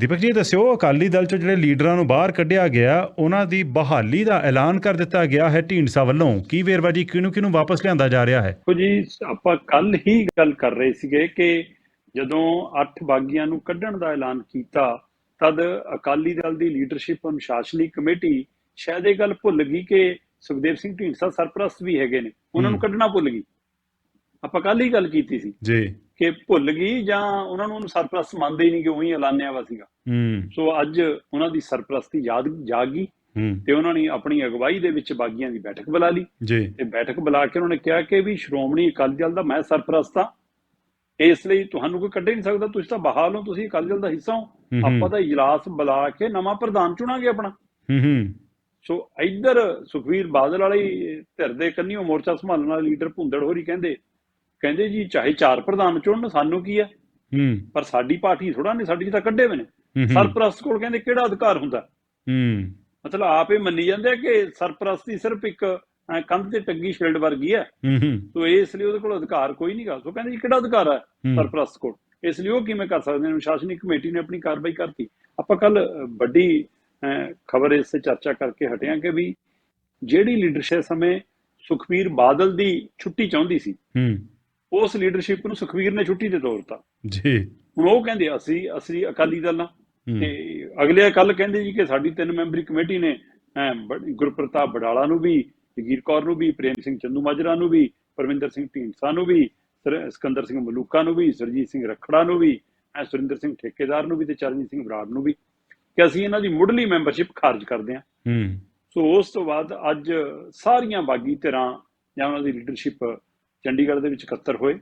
ਦੀਪਕ ਜੀ ਦੱਸਿਓ ਅਕਾਲੀ ਦਲ ਚੋਂ ਜਿਹੜੇ ਲੀਡਰਾਂ ਨੂੰ ਬਾਹਰ ਕੱਢਿਆ ਗਿਆ ਉਹਨਾਂ ਦੀ ਬਹਾਲੀ ਦਾ ਐਲਾਨ ਕਰ ਦਿੱਤਾ ਗਿਆ ਹੈ ਢੀਂਡਸਾ ਵੱਲੋਂ। ਕੀ ਵੇਰਵਾਜੀ ਕਿਹਨੂੰ ਕਿਹਨੂੰ ਵਾਪਸ ਲਿਆਂਦਾ ਜਾ ਰਿਹਾ ਹੈ? ਦੇਖੋ ਜੀ ਆਪਾਂ ਕੱਲ ਹੀ ਗੱਲ ਕਰ ਰਹੇ ਸੀਗੇ ਕਿ ਜਦੋਂ ਅੱਠ ਬਾਗੀਆਂ ਨੂੰ ਕੱਢਣ ਦਾ ਐਲਾਨ ਕੀਤਾ ਤਦ ਅਕਾਲੀ ਦਲ ਦੀ ਲੀਡਰਸ਼ਿਪ ਅਨੁਸ਼ਾਸਨੀ ਕਮੇਟੀ ਸ਼ਾਇਦ ਇਹ ਗੱਲ ਭੁੱਲ ਗਈ ਕਿ ਸੁਖਦੇਵ ਸਿੰਘ ਢੀਂਡਸਾ ਸਰਪ੍ਰਸਤ ਵੀ ਹੈਗੇ ਨੇ। ਉਹਨਾਂ ਨੂੰ। ਕੱਢਣਾ ਭੁੱਲ ਗਈ। ਆਪਾਂ ਕੱਲ ਹੀ ਗੱਲ ਕੀਤੀ ਸੀ ਜੀ। ਕਿ ਭੁੱਲ ਗਈ ਜਾਂ ਉਹਨਾਂ ਨੂੰ ਸਰਪ੍ਰਸਤ ਮੰਨਦੇ ਹੀ ਨਹੀਂ ਕਿ ਉਹੀ ਐਲਾਨਿਆ ਵਾ ਸੀਗਾ। ਹੂੰ। ਸੋ ਅੱਜ ਉਹਨਾਂ ਦੀ ਸਰਪ੍ਰਸਤੀ ਯਾਦ ਜਾਗ ਤੇ ਉਹਨਾਂ ਨੇ ਆਪਣੀ ਅਗਵਾਈ ਦੇ ਵਿੱਚ ਬਾਗੀਆਂ ਦੀ ਬੈਠਕ ਬੁਲਾ ਲਈ ਜੀ। ਤੇ ਬੈਠਕ ਬੁਲਾ ਕੇ ਉਹਨਾਂ ਨੇ ਕਿਹਾ ਕਿ ਵੀ ਸ਼੍ਰੋਮਣੀ ਅਕਾਲੀ ਦਲ ਦਾ ਮੈਂ ਸਰਪ੍ਰਸਤ ਹਾਂ ਇਸ ਲਈ ਤੁਹਾਨੂੰ ਕੋਈ ਕੱਢ ਨਹੀਂ ਸਕਦਾ ਤੁਸੀਂ ਤਾਂ ਬਹਾਲ ਹੋ ਤੁਸੀਂ ਅਕਾਲੀ ਦਲ ਦਾ ਹਿੱਸਾ ਹੂੰ। ਆਪਾਂ ਤਾਂ ਇਜਲਾਸ ਬੁਲਾ ਕੇ ਨਵਾਂ ਪ੍ਰਧਾਨ ਚੁਣਾਂਗੇ ਆਪਣਾ। ਹੂੰ ਹੂੰ। ਸੋ ਇੱਧਰ ਸੁਖਵੀਰ ਬਾਦਲ ਵਾਲੀ ਧਿਰ ਦੇ ਕੰਨਿਓ ਮੋਰਚਾ ਸੰਭਾਲਣ ਵਾਲੇ ਲੀਡਰ ਭੁੰਦੜ ਹੋਰੀ ਕਹਿੰਦੇ ਕਹਿੰਦੇ ਜੀ ਚਾਹੇ ਚਾਰ ਪ੍ਰਧਾਨ ਚੁਣਨ ਸਾਨੂੰ ਕੀ ਹੈ ਹੂੰ। ਪਰ ਸਾਡੀ ਪਾਰਟੀ ਥੋੜਾ ਨਹੀਂ ਸਾਡੀ ਤਾਂ ਕੱਢੇ ਹੋਏ ਨੇ। ਸਰਪ੍ਰਸਤ ਕੋਲ ਕਹਿੰਦੇ ਕਿਹੜਾ ਅਧਿਕਾਰ ਹੁੰਦਾ? ਹੂੰ। ਮਤਲਬ ਆਪ ਮੰਨੀ ਜਾਂਦੇ ਕਿ ਸਰਪ੍ਰਸਤੀ ਸਿਰਫ ਇੱਕ ਕੰਧ ਤੇ ਟੰਗੀ ਸ਼ੀਲਡ ਵਰਗੀ ਹੈ ਸੋ ਇਸ ਲਈ ਉਹਦੇ ਕੋਲ ਅਧਿਕਾਰ ਕੋਈ ਨਹੀਂਗਾ ਸੋ ਕਹਿੰਦੇ ਜੀ ਕਿਹੜਾ ਅਧਿਕਾਰ ਹੈ। ਸਰਪ੍ਰਸਤ ਕੋਲ? ਇਸ ਲਈ ਉਹ ਕਿਵੇਂ ਕਰ ਸਕਦੇ ਨੇ? ਅਨੁਸ਼ਾਸਨੀ ਕਮੇਟੀ ਨੇ ਆਪਣੀ ਕਾਰਵਾਈ ਕਰਤੀ। ਆਪਾਂ ਕੱਲ ਵੱਡੀ ਖਬਰ ਇਸ ਤੇ ਚਰਚਾ ਕਰਕੇ ਹਟਿਆ ਕਿ ਵੀ ਜਿਹੜੀ ਲੀਡਰਸ਼ਿਪ ਸਮੇਂ ਸੁਖਵੀਰ ਬਾਦਲ ਦੀ ਛੁੱਟੀ ਚਾਹੁੰਦੀ ਸੀ ਹੂੰ। ਉਸ ਲੀਡਰਸ਼ਿਪ ਨੂੰ ਸੁਖਵੀਰ ਨੇ ਛੁੱਟੀ ਤੇ ਤੋਰਤਾ। ਜੀ। ਹੁਣ ਉਹ ਕਹਿੰਦੇ ਅਸੀਂ ਅਸੀਂ ਅਕਾਲੀ ਦਲ ਹੂੰ। ਤੇ ਅਗਲੇ ਕੱਲ ਕਹਿੰਦੇ ਜੀ ਕਿ ਸਾਡੀ ਤਿੰਨ ਮੈਂਬਰੀ ਕਮੇਟੀ ਨੇ ਗੁਰਪ੍ਰਤਾਪ ਬਡਾਲਾ ਨੂੰ ਵੀ ਜਗੀਰ ਕੌਰ ਨੂੰ ਵੀ ਪ੍ਰੇਮ ਸਿੰਘ ਚੰਦੂ ਮਾਜਰਾ ਨੂੰ ਵੀ ਪਰਮਿੰਦਰ ਸਿੰਘ ਢੀਂਡਸਾ ਨੂੰ ਵੀ ਸਿਕੰਦਰ ਸਿੰਘ ਮਲੂਕਾ ਨੂੰ ਵੀ ਸਰਜੀਤ ਸਿੰਘ ਰਖੜਾ ਨੂੰ ਵੀ ਸੁਰਿੰਦਰ ਸਿੰਘ ਠੇਕੇਦਾਰ ਨੂੰ ਵੀ ਤੇ ਚਰਨਜੀਤ ਸਿੰਘ ਬਰਾੜ ਨੂੰ ਵੀ ਕਿ ਅਸੀਂ ਇਹਨਾਂ ਦੀ ਮੁੱਢਲੀ ਮੈਂਬਰਸ਼ਿਪ ਖਾਰਜ ਕਰਦੇ ਹਾਂ। ਹੂੰ। ਸੋ ਉਸ ਤੋਂ ਬਾਅਦ ਅੱਜ ਸਾਰੀਆਂ ਬਾਗੀ ਧਿਰਾਂ ਜਾਂ ਉਹਨਾਂ ਦੀ ਲੀਡਰਸ਼ਿਪ ਚੰਡੀਗੜ੍ਹ ਦੇ ਵਿੱਚ ਇਕੱਤਰ ਹੋਏ।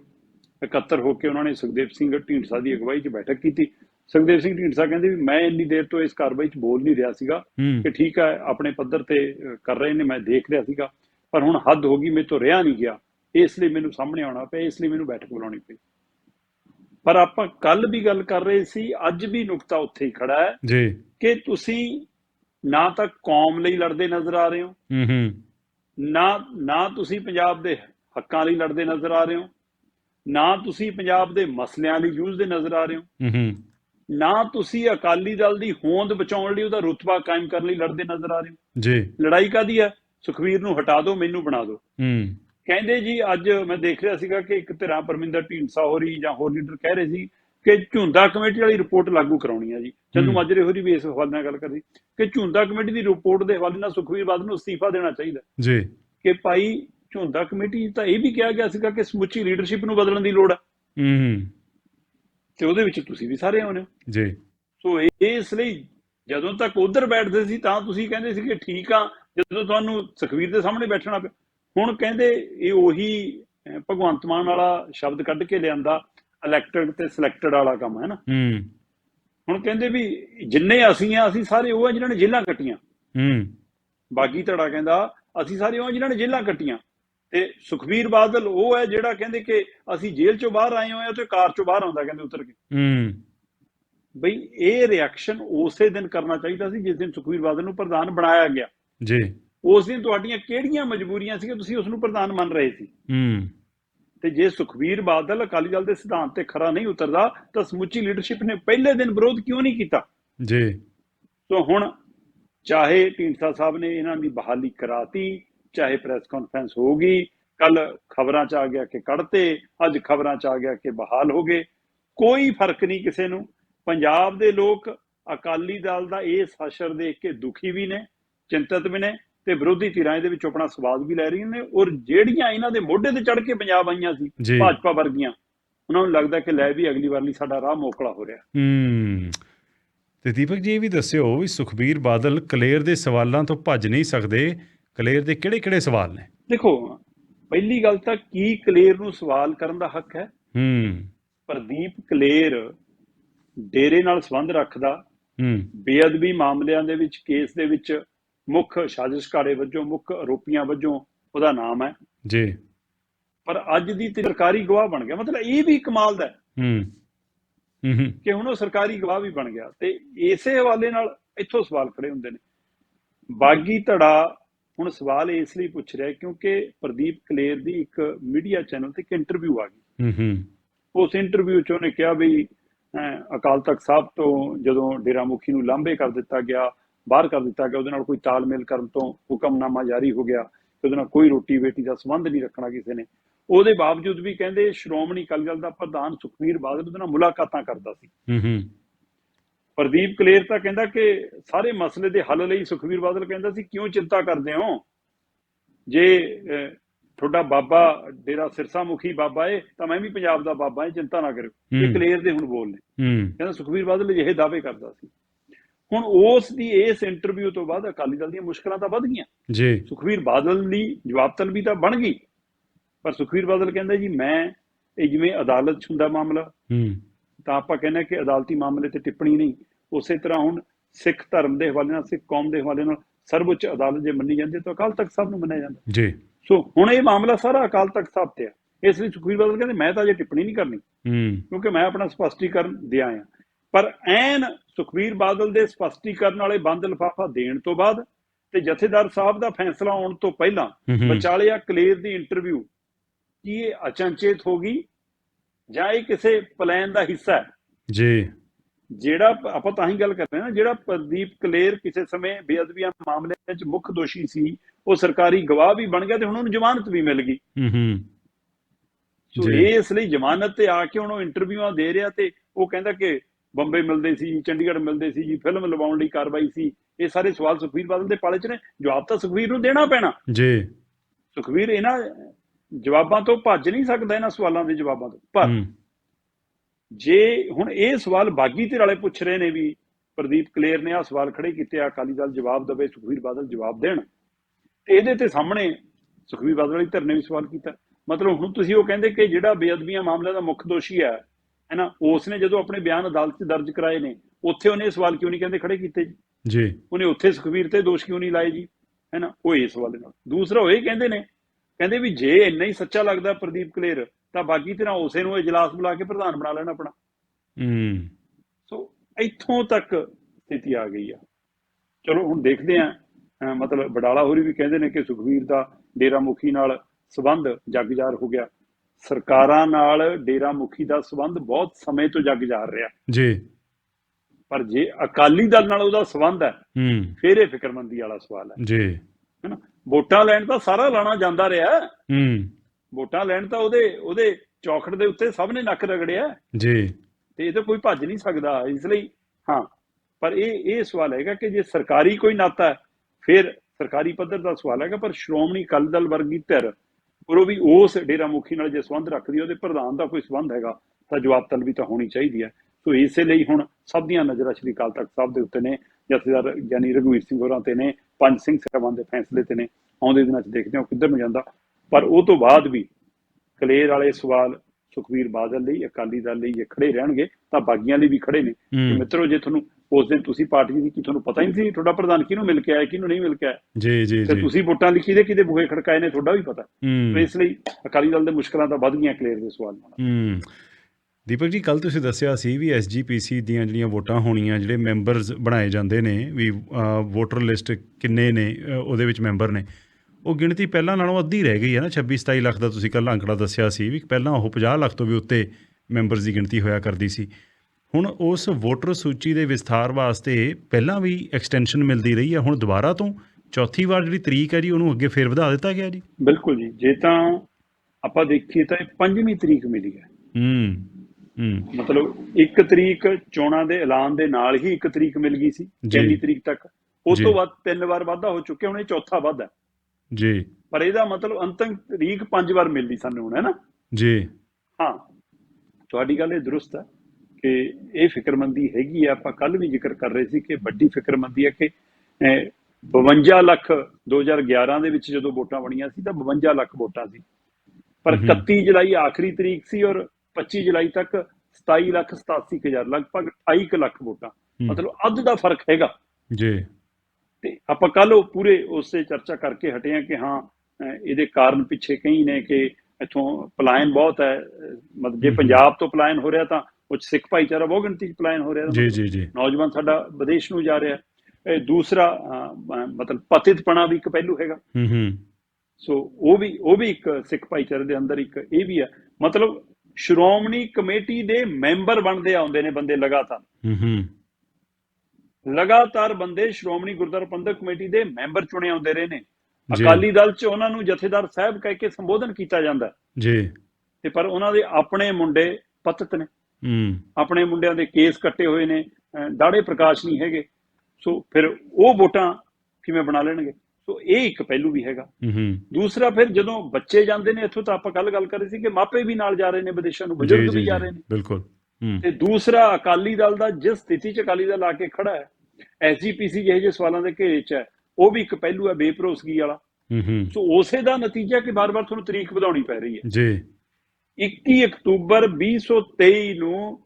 ਇਕੱਤਰ ਹੋ ਕੇ ਉਹਨਾਂ ਨੇ ਸੁਖਦੇਵ ਸਿੰਘ ਢੀਂਡਸਾ ਦੀ ਅਗਵਾਈ 'ਚ ਬੈਠਕ ਕੀਤੀ। ਸੁਖਦੇਵ ਸਿੰਘ ਢੀਂਡਸਾ ਕਹਿੰਦੇ ਵੀ ਮੈਂ ਇੰਨੀ ਦੇਰ ਤੋਂ ਇਸ ਕਾਰਵਾਈ 'ਚ ਬੋਲ ਨਹੀਂ ਰਿਹਾ ਸੀਗਾ ਕਿ ਠੀਕ ਹੈ ਆਪਣੇ ਪੱਧਰ ਤੇ ਕਰ ਰਹੇ ਨੇ ਮੈਂ ਦੇਖ ਰਿਹਾ ਸੀਗਾ। ਪਰ ਹੁਣ ਹੱਦ ਹੋ ਗਈ ਮੇਰੇ ਤੋਂ ਰਿਹਾ ਨਹੀਂ ਗਿਆ। ਇਸ ਲਈ ਮੈਨੂੰ ਸਾਹਮਣੇ ਆਉਣਾ ਪਿਆ ਇਸ ਲਈ ਮੈਨੂੰ ਬੈਠਕ ਬੁਲਾਉਣੀ ਪਈ। ਪਰ ਆਪਾਂ ਕੱਲ ਵੀ ਗੱਲ ਕਰ ਰਹੇ ਸੀ ਅੱਜ ਵੀ ਨੁਕਤਾ ਉੱਥੇ ਹੀ ਖੜਾ ਹੈ ਜੀ। ਕਿ ਤੁਸੀਂ ਨਾ ਤਾਂ ਕੌਮ ਲਈ ਲੜਦੇ ਨਜ਼ਰ ਆ ਰਹੇ ਹੋ। ਹੂੰ ਹੂੰ। ਨਾ ਨਾ ਤੁਸੀਂ ਪੰਜਾਬ ਦੇ ਹੱਕਾਂ ਲਈ ਲੜਦੇ ਨਜ਼ਰ ਆ ਰਹੇ ਹੋ। ਨਾ ਤੁਸੀਂ ਪੰਜਾਬ ਦੇ ਮਸਲਿਆਂ ਲਈ ਜੂਝਦੇ ਨਜ਼ਰ ਆ ਰਹੇ ਹੋ। ਹੂੰ ਨਾ ਤੁਸੀਂ ਅਕਾਲੀ ਦਲ ਦੀ ਹੋਂਦ ਬਚਾਉਣ ਲਈ ਉਹਦਾ ਰੁਤਬਾ ਕਾਇਮ ਕਰਨ ਲਈ ਲੜਦੇ ਨਜ਼ਰ ਆ ਰਹੇ ਹੋ। ਜੀ। ਲੜਾਈ ਕਾਦੀ ਹੈ? ਸੁਖਵੀਰ ਨੂੰ ਹਟਾ ਦਿਓ ਮੈਨੂੰ ਬਣਾ ਦਿਓ। ਹੂੰ। ਕਹਿੰਦੇ ਜੀ ਅੱਜ ਮੈਂ ਦੇਖ ਰਿਹਾ ਸੀਗਾ ਕਿ ਇੱਕ ਧਿਰਾਂ ਪਰਮਿੰਦਰ ਢੀਂਡਸਾ ਹੋਰੀ ਜਾਂ ਹੋਰ ਲੀਡਰ ਕਹਿ ਰਹੇ ਸੀ ਕਿ ਝੁੰਦਾ ਕਮੇਟੀ ਵਾਲੀ ਰਿਪੋਰਟ ਲਾਗੂ ਕਰਾਉਣੀ ਹੈ ਜੀ। ਚੰਦੂ। ਮਾਜਰੇ ਹੋਰੀ ਵੀ ਇਸ ਹਵਾਲੇ ਨਾਲ ਗੱਲ ਕਰਦੀ ਕਿ ਝੁੰਦਾ ਕਮੇਟੀ ਦੀ ਰਿਪੋਰਟ ਦੇ ਹਵਾਲੇ ਨਾਲ ਸੁਖਵੀਰ ਬਾਦਲ ਨੂੰ ਅਸਤੀਫਾ ਦੇਣਾ ਚਾਹੀਦਾ। ਜੀ। ਕਿ ਭਾਈ ਝੁੰਦਾ ਕਮੇਟੀ ਤਾਂ ਇਹ ਵੀ ਕਿਹਾ ਗਿਆ ਸੀਗਾ ਕਿ ਸਮੁੱਚੀ ਲੀਡਰਸ਼ਿਪ ਨੂੰ ਬਦਲਣ ਦੀ ਲੋੜ ਹੈ ਹੂੰ। ਤੇ ਉਹਦੇ ਵਿੱਚ ਤੁਸੀਂ ਵੀ ਸਾਰੇ ਆਉਨੇ ਹੋ। ਜੀ। ਸੋ ਇਸ ਲਈ ਜਦੋਂ ਤੱਕ ਉਧਰ ਬੈਠਦੇ ਸੀ ਤਾਂ ਤੁਸੀਂ ਕਹਿੰਦੇ ਸੀ ਕਿ ਠੀਕ ਆ ਜਦੋਂ ਤੁਹਾਨੂੰ ਸੁਖਵੀਰ ਦੇ ਸਾਹਮਣੇ ਬੈਠਣਾ ਪਿਆ। ਹੁਣ ਕਹਿੰਦੇ ਇਹ ਉਹੀ ਭਗਵੰਤ ਮਾਨ ਵਾਲਾ ਸ਼ਬਦ ਕੱਢ ਕੇ ਲਿਆਂਦਾ ਇਲੈਕਟਡ ਤੇ ਸਿਲੈਕਟਡ ਵਾਲਾ ਕੰਮ ਹੈ ਨਾ? ਹੂੰ। ਹੁਣ ਕਹਿੰਦੇ ਵੀ ਜਿੰਨੇ ਅਸੀਂ ਆ ਅਸੀਂ ਸਾਰੇ ਉਹ ਆ ਜਿਨ੍ਹਾਂ ਨੇ ਜੇਲ੍ਹਾਂ ਕੱਟੀਆਂ। ਹੂੰ। ਬਾਗੀ ਧੜਾ ਕਹਿੰਦਾ ਅਸੀਂ ਸਾਰੇ ਉਹ ਆ ਜਿਨ੍ਹਾਂ ਨੇ ਜੇਲ੍ਹਾਂ ਕੱਟੀਆਂ। ਤੇ ਸੁਖਵੀਰ ਬਾਦਲ ਉਹ ਹੈ ਜਿਹੜਾ ਕਹਿੰਦੇ ਕਿ ਅਸੀਂ ਜੇਲ੍ਹ ਚੋਂ ਬਾਹਰ ਆਏ ਹੋਏ ਆ ਤੇ ਕਾਰ ਚੋਂ ਬਾਹਰ ਆਉਂਦਾ ਕਹਿੰਦੇ ਉਤਰ ਕੇ। ਹੂੰ। ਬਈ ਇਹ ਰਿਐਕਸ਼ਨ ਉਸੇ ਦਿਨ ਕਰਨਾ ਚਾਹੀਦਾ ਸੀ ਜਿਸ ਦਿਨ ਸੁਖਵੀਰ ਬਾਦਲ ਨੂੰ ਪ੍ਰਧਾਨ ਬਣਾਇਆ ਗਿਆ। ਜੀ। ਉਸ ਦਿਨ ਤੁਹਾਡੀਆਂ ਕਿਹੜੀਆਂ ਮਜਬੂਰੀਆਂ ਸੀ ਕਿ ਤੁਸੀਂ ਉਸ ਨੂੰ ਪ੍ਰਧਾਨ ਮੰਨ ਰਹੇ ਸੀ? ਹੂੰ। ਤੇ ਜੇ ਸੁਖਵੀਰ ਬਾਦਲ ਅਕਾਲੀ ਦਲ ਦੇ ਸਿਧਾਂਤ ਤੇ ਖਰਾ ਨਹੀਂ ਉਤਰਦਾ ਤਾਂ ਸਮੁੱਚੀ ਲੀਡਰਸ਼ਿਪ ਨੇ ਪਹਿਲੇ ਦਿਨ ਵਿਰੋਧ ਕਿਉਂ ਨਹੀਂ ਕੀਤਾ? ਜੀ। ਸੋ ਹੁਣ ਚਾਹੇ ਢੀਂਡਸਾ ਸਾਹਿਬ ਨੇ ਇਹਨਾਂ ਦੀ ਬਹਾਲੀ ਕਰਾਤੀ ਚਾਹੇ ਪ੍ਰੈਸ ਕਾਨਫਰੰਸ ਹੋ ਗਈ ਕੱਲ ਖਬਰਾਂ 'ਚ ਆ ਗਿਆ ਕਿ ਕੱਢਤੇ ਅੱਜ ਖਬਰਾਂ 'ਚ ਆ ਗਿਆ ਕਿ ਬਹਾਲ ਹੋ ਗਏ। ਕੋਈ ਫ਼ਰਕ ਨਹੀਂ ਕਿਸੇ ਨੂੰ। ਪੰਜਾਬ ਦੇ ਲੋਕ ਅਕਾਲੀ ਦਲ ਦਾ ਇਹ ਹਸ਼ਰ ਦੇਖ ਕੇ ਦੁਖੀ ਵੀ ਨੇ ਚਿੰਤਤ ਵੀ ਨੇ ਤੇ ਵਿਰੋਧੀ ਧਿਰਾਂ ਇਹਦੇ ਵਿੱਚ ਆਪਣਾ ਸਵਾਦ ਵੀ ਲੈ ਰਹੀਆਂ ਨੇ ਔਰ ਜਿਹੜੀਆਂ ਇਹਨਾਂ ਦੇ ਮੋਢੇ ਤੇ ਚੜ ਕੇ ਪੰਜਾਬ ਆਈਆਂ ਸੀ। ਭਾਜਪਾ ਵਰਗੀਆਂ ਉਹਨਾਂ ਨੂੰ ਲੱਗਦਾ ਕਿ ਲੈ ਵੀ ਅਗਲੀ ਵਾਰ ਲਈ ਸਾਡਾ ਰਾਹ ਮੋਕਲਾ ਹੋ ਰਿਹਾ। ਹੂੰ। ਤੇ ਦੀਪਕ ਜੀ ਇਹ ਵੀ ਦੱਸਿਓ ਵੀ ਸੁਖਬੀਰ ਬਾਦਲ ਕਲੇਰ ਦੇ ਸਵਾਲਾਂ ਤੋਂ ਭੱਜ ਨਹੀਂ ਸਕਦੇ। ਕਲੇਰ ਦੇ ਕਿਹੜੇ-ਕਿਹੜੇ ਸਵਾਲ ਨੇ? ਦੇਖੋ ਪਹਿਲੀ ਗੱਲ ਤਾਂ ਕੀ ਕਲੇਰ ਨੂੰ ਸਵਾਲ ਕਰਨ ਦਾ ਹੱਕ ਹੈ? ਹੂੰ। ਪ੍ਰਦੀਪ ਕਲੇਰ ਡੇਰੇ ਨਾਲ ਸੰਬੰਧ ਰੱਖਦਾ ਹੂੰ। ਬੇਅਦਬੀ ਮਾਮਲਿਆਂ ਦੇ ਵਿੱਚ ਕੇਸ ਦੇ ਵਿੱਚ ਮੁੱਖ ਸਾਜ਼ਿਸ਼ਕਾਰੇ ਵਜੋਂ ਮੁੱਖ ਆਰੋਪੀਆਂ ਵਜੋਂ ਉਹਦਾ ਨਾਮ ਹੈ। ਜੀ। ਪਰ ਅੱਜ ਦੀ ਤੇ ਸਰਕਾਰੀ ਗਵਾਹ ਬਣ ਗਿਆ। ਮਤਲਬ ਇਹ ਵੀ ਕਮਾਲ ਦਾ ਹੈ ਹੂੰ। ਹੂੰ ਹੂੰ। ਕਿ ਹੁਣ ਉਹ ਸਰਕਾਰੀ ਗਵਾਹ ਵੀ ਬਣ ਗਿਆ। ਤੇ ਇਸੇ ਹਵਾਲੇ ਨਾਲ ਇੱਥੋਂ ਸਵਾਲ ਖੜੇ ਹੁੰਦੇ ਨੇ। ਬਾਗੀ ਧੜਾ ਹੁਣ ਸਵਾਲ ਇਸ ਲਈ ਪੁੱਛ ਰਿਹਾ ਕਿਉਂਕਿ ਪ੍ਰਦੀਪ ਕਲੇਰ ਦੀ ਇੱਕ ਮੀਡੀਆ ਚੈਨਲ ਤੇ ਇੱਕ ਇੰਟਰਵਿਊ ਆ ਗਈ। ਹੂੰ ਹੂੰ। ਉਸ ਇੰਟਰਵਿਊ ਚ ਉਹਨੇ ਕਿਹਾ ਵੀ ਅਕਾਲ ਤਖਤ ਸਾਹਿਬ ਤੋਂ ਜਦੋਂ ਡੇਰਾ ਮੁਖੀ ਨੂੰ ਲਾਂਭੇ ਕਰ ਦਿੱਤਾ ਗਿਆ ਬਾਹਰ ਕਰ ਦਿੱਤਾ ਗਿਆ ਉਹਦੇ ਨਾਲ ਕੋਈ ਤਾਲਮੇਲ ਕਰਨ ਤੋਂ ਹੁਕਮਨਾਮਾ ਜਾਰੀ ਹੋ ਗਿਆ ਉਹਦੇ ਨਾਲ ਕੋਈ ਰੋਟੀ ਬੇਟੀ ਦਾ ਸੰਬੰਧ ਨਹੀਂ ਰੱਖਣਾ ਕਿਸੇ ਨੇ। ਉਹਦੇ ਬਾਵਜੂਦ ਵੀ ਕਹਿੰਦੇ ਸ਼੍ਰੋਮਣੀ ਅਕਾਲੀ ਦਲ ਦਾ ਪ੍ਰਧਾਨ ਸੁਖਬੀਰ ਬਾਦਲ ਉਹਦੇ ਨਾਲ ਮੁਲਾਕਾਤਾਂ ਕਰਦਾ ਸੀ। ਹੂੰ ਹੂੰ। ਪ੍ਰਦੀਪ ਕਲੇਰ ਤਾਂ ਕਹਿੰਦਾ ਕਿ ਸਾਰੇ ਮਸਲੇ ਦੇ ਹੱਲ ਲਈ ਸੁਖਬੀਰ ਬਾਦਲ ਕਹਿੰਦਾ ਸੀ ਕਿਉਂ ਚਿੰਤਾ ਕਰਦੇ ਹੋ? ਜੇ ਤੁਹਾਡਾ ਬਾਬਾ ਡੇਰਾ ਸਿਰਸਾ ਮੁਖੀ ਬਾਬਾ ਏ ਤਾਂ ਮੈਂ ਵੀ ਪੰਜਾਬ ਦਾ ਬਾਬਾ ਏ ਚਿੰਤਾ ਨਾ ਕਰਿਓ। ਇਹ। ਕਲੇਰ ਦੇ ਹੁਣ ਬੋਲ ਨੇ। ਕਹਿੰਦਾ ਸੁਖਬੀਰ ਬਾਦਲ ਅਜਿਹੇ ਦਾਅਵੇ ਕਰਦਾ ਸੀ। ਹੁਣ ਉਸ ਦੀ ਇਸ ਇੰਟਰਵਿਊ ਤੋਂ ਬਾਅਦ ਅਕਾਲੀ ਦਲ ਦੀਆਂ ਮੁਸ਼ਕਲਾਂ ਤਾਂ ਵੱਧ ਗਈਆਂ। ਜੀ। ਸੁਖਬੀਰ ਬਾਦਲ ਦੀ ਜਵਾਬ ਤਲਬੀ ਤਾਂ ਬਣ ਗਈ। ਪਰ ਸੁਖਬੀਰ ਬਾਦਲ ਕਹਿੰਦਾ ਜੀ ਮੈਂ ਇਹ ਜਿਵੇਂ ਅਦਾਲਤ 'ਚ ਹੁੰਦਾ ਮਾਮਲਾ ਹੂੰ। ਤਾਂ ਆਪਾਂ ਕਹਿੰਦੇ ਕਿ ਅਦਾਲਤੀ ਮਾਮਲੇ ਤੇ ਟਿੱਪਣੀ ਨਹੀਂ। ਉਸੇ ਤਰ੍ਹਾਂ ਹੁਣ ਸਿੱਖ ਧਰਮ ਦੇ ਹਵਾਲੇ ਨਾਲ ਸਿੱਖ ਕੌਮ ਦੇ ਹਵਾਲੇ ਨਾਲ ਸਰਵਉੱਚ ਅਦਾਲਤ ਜੇ ਮੰਨੀ ਜਾਂਦੀ ਤਾਂ ਅਕਾਲ ਤਖਤ ਸਾਹਿਬ ਨੂੰ ਮੰਨਿਆ ਜਾਂਦਾ ਜੀ। ਸੋ ਹੁਣ ਇਹ ਮਾਮਲਾ ਸਾਰਾ ਅਕਾਲ ਤਖਤ ਸਾਹਿਬ ਤੇ ਹੈ ਇਸ ਲਈ ਸੁਖਬੀਰ ਬਾਦਲ ਕਹਿੰਦੇ ਮੈਂ ਤਾਂ ਅਜੇ ਟਿੱਪਣੀ ਨਹੀਂ ਕਰਨੀ ਹੂੰ। ਕਿਉਂਕਿ ਮੈਂ ਆਪਣਾ ਸਪਸ਼ਟੀਕਰਨ ਦਿਆ ਆ ਪਰ ਐਨ ਸੁਖਬੀਰ ਬਾਦਲ ਦੇ ਸਪਸ਼ਟੀਕਰਨ ਵਾਲੇ ਬੰਦ ਲਿਫਾਫਾ ਦੇਣ ਤੋਂ ਬਾਅਦ ਤੇ ਜਥੇਦਾਰ ਸਾਹਿਬ ਦਾ ਫੈਸਲਾ ਆਉਣ ਤੋਂ ਪਹਿਲਾਂ। ਵਿਚਾਲਿਆ ਕਲੇਰ ਦੀ ਇੰਟਰਵਿਊ ਕੀ ਇਹ ਅਚਨਚੇਤ ਹੋ ਗਈ ਜਾਂ ਇਹ ਕਿਸੇ ਪਲਾਨ ਦਾ ਹਿੱਸਾ ਹੈ? ਜੀ। ਜਿਹੜਾ ਆਪਾਂ ਤਾਂ ਹੀ ਗੱਲ ਕਰ ਰਹੇ ਹਾਂ ਜਿਹੜਾ ਪ੍ਰਦੀਪ ਕਲੇਰ ਕਿਸੇ ਸਮੇਂ ਬੇਅਦਬੀਆਂ ਮਾਮਲੇ 'ਚ ਮੁੱਖ ਦੋਸ਼ੀ ਸੀ ਉਹ ਸਰਕਾਰੀ ਗਵਾਹ ਵੀ ਬਣ ਗਿਆ ਤੇ ਹੁਣ ਉਹਨੂੰ ਜ਼ਮਾਨਤ ਵੀ ਮਿਲ ਗਈ। ਹੂੰ ਹੂੰ। ਸੋ ਜੀ। ਇਹ ਇਸ ਲਈ ਜ਼ਮਾਨਤ ਤੇ ਆ ਕੇ ਹੁਣ ਉਹ ਇੰਟਰਵਿਊਆਂ ਦੇ ਰਿਹਾ ਤੇ ਉਹ ਕਹਿੰਦਾ ਕਿ ਬੰਬਈ ਮਿਲਦੇ ਸੀ ਚੰਡੀਗੜ੍ਹ ਮਿਲਦੇ ਸੀ ਜੀ ਫਿਲਮ ਲਵਾਉਣ ਲਈ ਕਾਰਵਾਈ ਸੀ। ਇਹ ਸਾਰੇ ਸਵਾਲ ਸੁਖਬੀਰ ਬਾਦਲ ਦੇ ਪਾਲੇ 'ਚ ਨੇ। ਜਵਾਬ ਤਾਂ ਸੁਖਬੀਰ ਨੂੰ ਦੇਣਾ ਪੈਣਾ। ਜੀ। ਸੁਖਬੀਰ ਇਹਨਾਂ ਜਵਾਬਾਂ ਤੋਂ ਭੱਜ ਨਹੀਂ ਸਕਦਾ ਇਹਨਾਂ ਸਵਾਲਾਂ ਦੇ ਜਵਾਬਾਂ ਤੋਂ। ਪਰ ਜੇ ਹੁਣ ਇਹ ਸਵਾਲ ਬਾਗੀ ਧਿਰ ਵਾਲੇ ਪੁੱਛ ਰਹੇ ਨੇ ਵੀ ਪ੍ਰਦੀਪ ਕਲੇਰ ਨੇ ਆ ਸਵਾਲ ਖੜੇ ਕੀਤੇ ਆ ਅਕਾਲੀ ਦਲ ਜਵਾਬ ਦੇਵੇ ਸੁਖਬੀਰ ਬਾਦਲ ਜਵਾਬ ਦੇਣ ਤੇ ਇਹਦੇ ਤੇ ਸਾਹਮਣੇ ਸੁਖਬੀਰ ਬਾਦਲ ਵਾਲੀ ਧਿਰ ਨੇ ਵੀ ਸਵਾਲ ਕੀਤਾ। ਮਤਲਬ ਹੁਣ ਤੁਸੀਂ ਉਹ ਕਹਿੰਦੇ ਕਿ ਜਿਹੜਾ ਬੇਅਦਬੀਆਂ ਮਾਮਲੇ ਦਾ ਮੁੱਖ ਦੋਸ਼ੀ ਹੈ ਹੈਨਾ ਉਸ ਨੇ ਜਦੋਂ ਆਪਣੇ ਬਿਆਨ ਅਦਾਲਤ 'ਚ ਦਰਜ ਕਰਾਏ ਨੇ ਉੱਥੇ ਉਹਨੇ ਇਹ ਸਵਾਲ ਕਿਉਂ ਨਹੀਂ ਕਹਿੰਦੇ ਖੜੇ ਕੀਤੇ ਜੀ? ਜੀ। ਉਹਨੇ ਉੱਥੇ ਸੁਖਬੀਰ ਤੇ ਦੋਸ਼ ਕਿਉਂ ਨਹੀਂ ਲਾਏ ਜੀ? ਹੈਨਾ ਉਹ ਇਸ ਵਾਲੇ ਨਾਲ। ਦੂਸਰਾ ਉਹ ਇਹ ਕਹਿੰਦੇ ਨੇ ਕਹਿੰਦੇ ਵੀ ਜੇ ਇੰਨਾ ਹੀ ਸੱਚਾ ਲੱਗਦਾ ਪ੍ਰਦੀਪ ਕਲੇਰ ਤਾਂ ਬਾਕੀ ਤਰ੍ਹਾਂ ਉਸੇ ਨੂੰ ਇਜਲਾਸ ਬੁਲਾ ਕੇ ਪ੍ਰਧਾਨ ਬਣਾ ਲੈਣਾ ਆਪਣਾ। ਹੂੰ। ਸੋ ਇੱਥੋਂ ਤੱਕ ਸਥਿਤੀ ਆ ਗਈ ਆ। ਚਲੋ ਹੁਣ ਦੇਖਦੇ ਆ ਮਤਲਬ ਬਡਾਲਾ ਹੋਰੀ ਵੀ ਕਹਿੰਦੇ ਨੇ ਕਿ ਸੁਖਵੀਰ ਦਾ ਡੇਰਾ ਮੁਖੀ ਨਾਲ ਸਬੰਧ ਜਗਜਾਰ ਹੋ ਗਿਆ। ਸਰਕਾਰਾਂ ਨਾਲ ਡੇਰਾ ਮੁਖੀ ਦਾ ਸਬੰਧ ਬਹੁਤ ਸਮੇਂ ਤੋਂ ਜਗਜਾਰ ਰਿਹਾ। ਜੀ। ਪਰ ਜੇ ਅਕਾਲੀ ਦਲ ਨਾਲ ਉਹਦਾ ਸਬੰਧ ਹੈ ਹੂੰ। ਫਿਰ ਇਹ ਫਿਕਰਮੰਦੀ ਵਾਲਾ ਸਵਾਲ ਹੈ। ਜੀ। ਹੈਨਾ? ਵੋਟਾਂ ਲੈਣ ਤਾਂ ਸਾਰਾ ਲਾਣਾ ਜਾਂਦਾ ਰਿਹਾ। ਹੂੰ। ਵੋਟਾਂ ਲੈਣ ਤਾਂ ਉਹਦੇ ਉਹਦੇ ਚੌਖੜ ਦੇ ਉੱਤੇ ਸਭ ਨੇ ਨੱਕ ਰਗੜਿਆ। ਜੀ। ਤੇ ਇਹ ਤਾਂ ਕੋਈ ਭੱਜ ਨਹੀਂ ਸਕਦਾ ਇਸ ਲਈ ਹਾਂ। ਪਰ ਇਹ ਇਹ ਸਵਾਲ ਹੈਗਾ ਕਿ ਜੇ ਸਰਕਾਰੀ ਕੋਈ ਨਾਤਾ ਫਿਰ ਸਰਕਾਰੀ ਪੱਧਰ ਦਾ ਸਵਾਲ ਹੈਗਾ ਪਰ ਸ਼੍ਰੋਮਣੀ ਅਕਾਲੀ ਦਲ ਵਰਗੀ ਧਿਰ ਪਰ ਉਹ ਵੀ ਉਸ ਡੇਰਾ ਮੁਖੀ ਨਾਲ ਜੇ ਸੰਬੰਧ ਰੱਖਦੀ ਉਹਦੇ ਪ੍ਰਧਾਨ ਦਾ ਕੋਈ ਸੰਬੰਧ ਹੈਗਾ ਤਾਂ ਜਵਾਬ ਤਲਬੀ ਤਾਂ ਹੋਣੀ ਚਾਹੀਦੀ ਹੈ। ਸੋ ਇਸੇ ਲਈ ਹੁਣ ਸਭ ਦੀਆਂ ਨਜ਼ਰਾਂ ਸ਼੍ਰੀ ਅਕਾਲ ਤਖਤ ਸਾਹਿਬ ਦੇ ਉੱਤੇ ਨੇ ਜਥੇਦਾਰ ਯਾਨੀ ਰਘੁਵੀਰ ਸਿੰਘ ਹੋਰਾਂ ਤੇ ਨੇ ਪੰਜ ਸਿੰਘ ਸਾਹਿਬਾਨ ਦੇ ਫੈਸਲੇ ਤੇ ਨੇ। ਆਉਂਦੇ ਦਿਨਾਂ 'ਚ ਦੇਖਦੇ ਹਾਂ ਕਿੱਧਰ ਨੂੰ ਜਾਂਦਾ। ਪਰ ਉਹ ਤੋਂ ਬਾਅਦ ਵੀ ਕਲੇਰ ਵਾਲੇ ਸਵਾਲ ਸੁਖਬੀਰ ਬਾਦਲ ਲਈ ਅਕਾਲੀ ਦਲ ਲਈ ਇਹ ਖੜੇ ਰਹਿਣਗੇ ਤਾਂ ਬਾਗੀਆਂ ਲਈ ਵੀ ਖੜੇ ਨੇ। ਕਿ ਮਿੱਤਰੋ ਜੇ ਤੁਹਾਨੂੰ ਉਸ ਦਿਨ ਤੁਸੀਂ ਪਾਰਟੀ ਦੀ ਕੀ ਤੁਹਾਨੂੰ ਪਤਾ ਹੀ ਨਹੀਂ ਸੀ ਤੁਹਾਡਾ ਪ੍ਰਧਾਨ ਕਿਹਨੂੰ ਮਿਲ ਕੇ ਆਇਆ ਕਿਹਨੂੰ ਨਹੀਂ ਮਿਲ ਕੇ ਆਇਆ। ਜੀ ਜੀ ਤੇ ਤੁਸੀਂ ਵੋਟਾਂ ਲਈ ਕਿਹਦੇ ਕਿਹਦੇ ਬੂਹੇ ਖੜਕਾਏ ਨੇ ਤੁਹਾਡਾ ਵੀ ਪਤਾ। ਤੇ ਇਸ ਲਈ ਅਕਾਲੀ ਦਲ ਦੇ ਮੁਸ਼ਕਲਾਂ ਤਾਂ ਵੱਧ ਗਈਆਂ ਕਲੀਅਰ ਦੇ ਸਵਾਲ ਨਾਲ। ਦੀਪਕ ਜੀ ਕੱਲ ਤੁਸੀਂ ਦੱਸਿਆ ਸੀ ਵੀ ਐਸਜੀਪੀਸੀ ਦੀਆਂ ਜਿਹੜੀਆਂ ਵੋਟਾਂ ਹੋਣੀਆਂ ਜਿਹੜੇ ਮੈਂਬਰਸ ਬਣਾਏ ਜਾਂਦੇ ਨੇ ਵੀ ਵੋਟਰ ਲਿਸਟ ਕਿੰਨੇ ਨੇ ਉਹਦੇ ਵਿੱਚ ਮੈਂਬਰ ਨੇ। ਉਹ ਗਿਣਤੀ ਪਹਿਲਾਂ ਨਾਲੋਂ ਅੱਧੀ ਰਹਿ ਗਈ ਹੈ ਨਾ 26 27 ਲੱਖ ਦਾ ਤੁਸੀਂ ਕੱਲ ਅੰਕੜਾ ਦੱਸਿਆ ਸੀ ਵੀ ਪਹਿਲਾਂ ਉਹ 50 ਲੱਖ ਤੋਂ ਵੀ ਉੱਤੇ ਮੈਂਬਰਸ ਦੀ ਗਿਣਤੀ ਹੋਇਆ ਕਰਦੀ ਸੀ ਹੁਣ ਉਸ ਵੋਟਰ ਸੂਚੀ ਦੇ ਵਿਸਥਾਰ ਵਾਸਤੇ ਪਹਿਲਾਂ ਵੀ ਐਕਸਟੈਂਸ਼ਨ ਮਿਲਦੀ ਰਹੀ ਹੈ ਹੁਣ ਦੁਬਾਰਾ ਤੋਂ ਚੌਥੀ ਵਾਰ ਜਿਹੜੀ ਤਰੀਕ ਹੈ ਜੀ ਉਹਨੂੰ ਅੱਗੇ ਫੇਰ ਵਧਾ ਦਿੱਤਾ ਗਿਆ ਜੀ ਬਿਲਕੁਲ ਜੀ ਜੇ ਤਾਂ ਆਪਾਂ ਦੇਖੀਏ ਤਾਂ ਇਹ ਪੰਜਵੀਂ ਤਰੀਕ ਮਿਲੀ ਹੈ ਹੂੰ ਹੂੰ ਮਤਲਬ ਇੱਕ ਤਰੀਕ ਚੋਣਾਂ ਦੇ ਐਲਾਨ ਦੇ ਨਾਲ ਹੀ ਇੱਕ ਤਰੀਕ ਮਿਲ ਗਈ ਸੀ ਜੀ। 6 ਤਰੀਕ ਤੱਕ ਉਸ। ਤੋਂ ਬਾਅਦ ਤਿੰਨ ਵਾਰ ਵਾਧਾ ਹੋ ਚੁੱਕਿਆ ਹੁਣ ਇਹ ਚੌਥਾ ਵਾਧਾ ਹੈ। ਜੀ। ਪਰ ਇਹਦਾ ਮਤਲਬ ਅੰਤਮ ਤਰੀਕ ਪੰਜ ਵਾਰ ਮਿਲਦੀ ਸਾਨੂੰ ਹੁਣ ਹੈ ਨਾ? ਜੀ। ਹਾਂ। ਤੁਹਾਡੀ ਗੱਲ ਇਹ ਦਰੁਸਤ ਹੈ ਕਿ ਇਹ ਫਿਕਰਮੰਦੀ ਹੈਗੀ ਆ। ਆਪਾਂ ਕੱਲ ਵੀ ਜ਼ਿਕਰ ਕਰ ਰਹੇ ਸੀ ਕਿ ਵੱਡੀ ਫਿਕਰਮੰਦੀ ਹੈ ਕਿ ਅਹ, 52 ਲੱਖ 2011 ਦੇ ਵਿੱਚ ਜਦੋਂ ਵੋਟਾਂ ਬਣੀਆਂ ਸੀ ਤਾਂ 52 ਲੱਖ ਵੋਟਾਂ ਸੀ। ਪਰ ਹਮ। 31 ਜੁਲਾਈ ਆਖਰੀ ਤਰੀਕ ਸੀ ਔਰ 25 ਜੁਲਾਈ ਤੱਕ 27 ਲੱਖ 87 ਹਜ਼ਾਰ ਲਗਭਗ 28 ਕੁ ਲੱਖ ਵੋਟਾਂ। ਮਤਲਬ ਅੱਧ ਦਾ ਫ਼ਰਕ ਹੈਗਾ। ਜੀ। ਤੇ ਆਪਾਂ ਕੱਲ ਉਹ ਪੂਰੇ ਉਸੇ ਚਰਚਾ ਕਰਕੇ ਹਟੇ ਆ ਕਿ ਹਾਂ ਇਹਦੇ ਕਾਰਨ ਪਿੱਛੇ ਕਈ ਨੇ ਕਿ ਇੱਥੋਂ ਪਲਾਇਨ ਬਹੁਤ ਹੈ ਮਤਲਬ ਜੇ। ਪੰਜਾਬ ਤੋਂ ਪਲਾਇਨ ਹੋ ਰਿਹਾ ਤਾਂ ਉਹ 'ਚ ਸਿੱਖ ਭਾਈਚਾਰਾ ਬਹੁਤ ਗਿਣਤੀ 'ਚ ਪਲਾਇਨ ਹੋ ਰਿਹਾ ਜੀ ਜੀ ਜੀ। ਨੌਜਵਾਨ ਸਾਡਾ ਵਿਦੇਸ਼ ਨੂੰ ਜਾ ਰਿਹਾ ਇਹ ਦੂਸਰਾ ਮਤਲਬ ਪਤਿਤਪਣਾ ਵੀ ਇੱਕ ਪਹਿਲੂ ਹੈਗਾ। ਹੂੰ ਹੂੰ। ਸੋ ਉਹ ਵੀ ਉਹ ਵੀ ਇੱਕ ਸਿੱਖ ਭਾਈਚਾਰੇ ਦੇ ਅੰਦਰ ਇੱਕ ਇਹ ਵੀ ਹੈ। ਮਤਲਬ ਸ਼੍ਰੋਮਣੀ ਕਮੇਟੀ ਦੇ ਮੈਂਬਰ ਬਣਦੇ ਆਉਂਦੇ ਨੇ ਬੰਦੇ ਲਗਾਤਾਰ। ਹੂੰ ਹੂੰ। ਲਗਾਤਾਰ ਬੰਦੇ ਸ਼੍ਰੋਮਣੀ ਗੁਰਦੁਆਰਾ ਪ੍ਰਬੰਧਕ ਕਮੇਟੀ ਦੇ ਮੈਂਬਰ ਚੁਣੇ ਆਉਂਦੇ ਰਹੇ ਨੇ। ਅਕਾਲੀ ਦਲ 'ਚ ਉਹਨਾਂ ਨੂੰ ਜਥੇਦਾਰ ਸਾਹਿਬ ਕਹਿ ਕੇ ਸੰਬੋਧਨ ਕੀਤਾ ਜਾਂਦਾ। ਜੀ। ਤੇ ਪਰ ਉਹਨਾਂ ਦੇ ਆਪਣੇ ਮੁੰਡੇ ਪਤਿਤ ਨੇ। ਹੂੰ। ਆਪਣੇ ਮੁੰਡਿਆਂ ਦੇ ਕੇਸ ਕੱਟੇ ਹੋਏ ਨੇ ਦਾੜੇ ਪ੍ਰਕਾਸ਼ ਨਹੀਂ ਹੈਗੇ। ਸੋ ਫਿਰ ਉਹ ਵੋਟਾਂ ਕਿਵੇਂ ਬਣਾ ਲੈਣਗੇ? ਸੋ ਇਹ ਇੱਕ ਪਹਿਲੂ ਵੀ ਹੈਗਾ। ਹੂੰ ਦੂਸਰਾ ਫਿਰ ਜਦੋਂ ਬੱਚੇ ਜਾਂਦੇ ਨੇ ਇੱਥੋਂ ਤਾਂ ਆਪਾਂ ਕੱਲ ਗੱਲ ਕਰ ਰਹੇ ਸੀ ਕਿ ਮਾਪੇ ਵੀ ਨਾਲ ਜਾ ਰਹੇ ਨੇ ਵਿਦੇਸ਼ਾਂ ਨੂੰ ਬਜ਼ੁਰਗ ਵੀ ਜਾ ਰਹੇ ਨੇ। ਬਿਲਕੁਲ। ਤੇ ਦੂਸਰਾ ਅਕਾਲੀ ਦਲ ਦਾ ਜਿਸ ਸਥਿਤੀ 'ਚ ਅਕਾਲੀ ਦਲ ਆ ਕੇ ਖੜਾ ਹੈ ਐਸਜੀਪੀਸੀ ਜਿਹੇ ਜਿਹੇ ਸਵਾਲਾਂ ਦੇ ਘੇਰੇ 'ਚ ਹੈ ਉਹ ਵੀ ਇੱਕ ਪਹਿਲੂ ਹੈ ਬੇਭਰੋਸਗੀ ਵਾਲਾ। ਹੂੰ ਹੂੰ। ਸੋ ਉਸੇ ਦਾ ਨਤੀਜਾ ਕਿ ਬਾਰ-ਬਾਰ ਤੁਹਾਨੂੰ ਤਰੀਕ ਵਧਾਉਣੀ ਪੈ ਰਹੀ ਹੈ। ਜੀ। 21 ਅਕਤੂਬਰ 2023 ਨੂੰ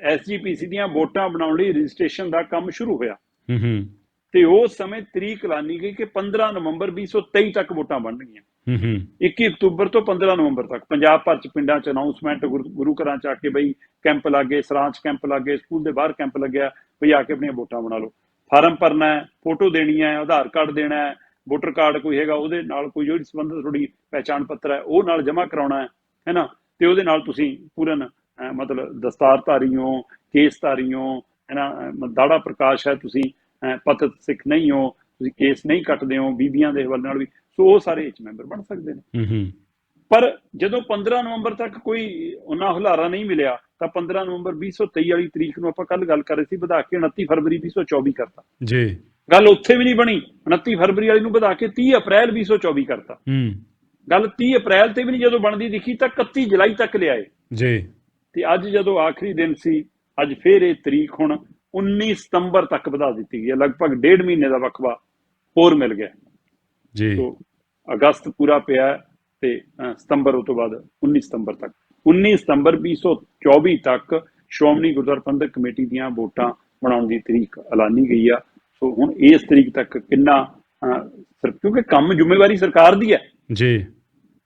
ਐਸਜੀਪੀਸੀ ਦੀਆਂ ਵੋਟਾਂ ਬਣਾਉਣ ਲਈ ਰਜਿਸਟ੍ਰੇਸ਼ਨ ਦਾ ਕੰਮ ਸ਼ੁਰੂ ਹੋਇਆ। ਹੂੰ ਹੂੰ। ਤੇ ਉਸ ਸਮੇਂ ਤਰੀਕ ਲਾਨੀ ਗਈ ਕਿ 15 ਨਵੰਬਰ 2023 ਤੱਕ ਵੋਟਾਂ ਬਣਨਗੀਆਂ। ਹੂੰ ਹੂੰ। 21 ਅਕਤੂਬਰ ਤੋਂ 15 ਨਵੰਬਰ ਤੱਕ। ਪੰਜਾਬ ਭਰ ਚ ਪਿੰਡਾਂ ਚ ਅਨਾਉਂਸਮੈਂਟ ਗੁਰੂ ਘਰਾਂ ਚ ਆ ਕੇ ਬਈ ਕੈਂਪ ਲੱਗੇ ਸਰਾਂ ਚ ਕੈਂਪ ਲੱਗੇ ਸਕੂਲ ਦੇ ਬਾਹਰ ਕੈਂਪ ਲੱਗਿਆ ਬਈ ਆ ਕੇ ਆਪਣੀਆਂ ਵੋਟਾਂ ਬਣਾ ਲਓ। ਫਾਰਮ ਭਰਨਾ ਹੈ ਫੋਟੋ ਦੇਣੀ ਹੈ ਆਧਾਰ ਕਾਰਡ ਦੇਣਾ ਹੈ ਵੋਟਰ ਕਾਰਡ ਕੋਈ ਹੈਗਾ ਉਹਦੇ ਨਾਲ ਕੋਈ ਜਿਹੜੀ ਸੰਬੰਧਿਤ ਤੁਹਾਡੀ ਪਹਿਚਾਣ ਪੱਤਰ ਹੈ ਉਹ ਨਾਲ ਜਮ੍ਹਾਂ ਕਰਾਉਣਾ ਹੈ ਹੈਨਾ ਤੇ ਉਹਦੇ ਨਾਲ ਤੁਸੀਂ ਪੂਰਨ ਮਤਲਬ ਦਸਤਾਰਧਾਰੀ ਹੋ ਕੇਸਧਾਰੀ ਹੋ ਹੈਨਾ ਦਾੜਾ ਪ੍ਰਕਾਸ਼ ਹੈ ਤੁਸੀਂ ਪਤਿਤ ਸਿੱਖ ਨਹੀਂ ਹੋ ਤੁਸੀਂ ਕੇਸ ਨਹੀਂ ਕੱਟਦੇ ਹੋ ਬੀਬੀਆਂ ਦੇ ਹਵਾਲੇ ਨਾਲ ਵੀ ਸੋ ਉਹ ਸਾਰੇ ਇਹ 'ਚ ਮੈਂਬਰ ਬਣ ਸਕਦੇ ਨੇ। ਪਰ ਜਦੋਂ 15 ਨਵੰਬਰ ਤੱਕ ਕੋਈ ਉਹਨਾਂ ਹੁਲਾਰਾ ਨਹੀਂ ਮਿਲਿਆ ਤਾਂ 15 ਨਵੰਬਰ 2023 ਵਾਲੀ ਤਰੀਕ ਨੂੰ ਆਪਾਂ ਕੱਲ ਗੱਲ ਕਰ ਰਹੇ ਸੀ ਵਧਾ ਕੇ 29 ਫਰਵਰੀ 2024 ਕਰਤਾ। ਜੀ। ਗੱਲ ਉੱਥੇ ਵੀ ਨਹੀਂ ਬਣੀ 29 ਫਰਵਰੀ ਵਾਲੀ ਨੂੰ ਵਧਾ ਕੇ 30 ਅਪ੍ਰੈਲ 2024 ਕਰਤਾ। ਹੂੰ। ਗੱਲ 30 ਅਪ੍ਰੈਲ ਤੇ ਵੀ ਨਹੀਂ ਜਦੋਂ ਬਣਦੀ ਦਿਖੀ ਤਾਂ 31 ਜੁਲਾਈ ਤੱਕ ਲਿਆਏ। ਜੀ। ਤੇ ਅੱਜ ਜਦੋਂ ਆਖਰੀ ਦਿਨ ਸੀ ਅੱਜ ਫੇਰ ਇਹ ਤਰੀਕ ਹੁਣ 19 ਸਤੰਬਰ ਤੱਕ ਵਧਾ ਦਿੱਤੀ ਗਈ ਹੈ। ਲਗਭਗ ਡੇਢ ਮਹੀਨੇ ਦਾ ਵਕਫਾ ਹੋਰ ਮਿਲ ਗਿਆ। ਜੀ। ਤੋਂ ਅਗਸਤ ਪੂਰਾ ਪਿਆ ਤੇ ਸਤੰਬਰ ਤੋਂ ਬਾਅਦ 19 ਸਤੰਬਰ ਤੱਕ। 19 ਸਤੰਬਰ 2024 ਤੱਕ ਸ਼੍ਰੋਮਣੀ ਗੁਰਦੁਆਰਾ ਪ੍ਰਬੰਧਕ ਕਮੇਟੀ ਦੀਆਂ ਵੋਟਾਂ ਬਣਾਉਣ ਦੀ ਤਰੀਕ ਐਲਾਨੀ ਗਈ ਆ। ਸੋ ਹੁਣ ਇਸ ਤਰੀਕ ਤੱਕ ਕਿੰਨਾ ਕਿਉਂਕਿ ਕੰਮ ਜ਼ਿੰਮੇਵਾਰੀ ਸਰਕਾਰ ਦੀ ਹੈ। ਜੀ।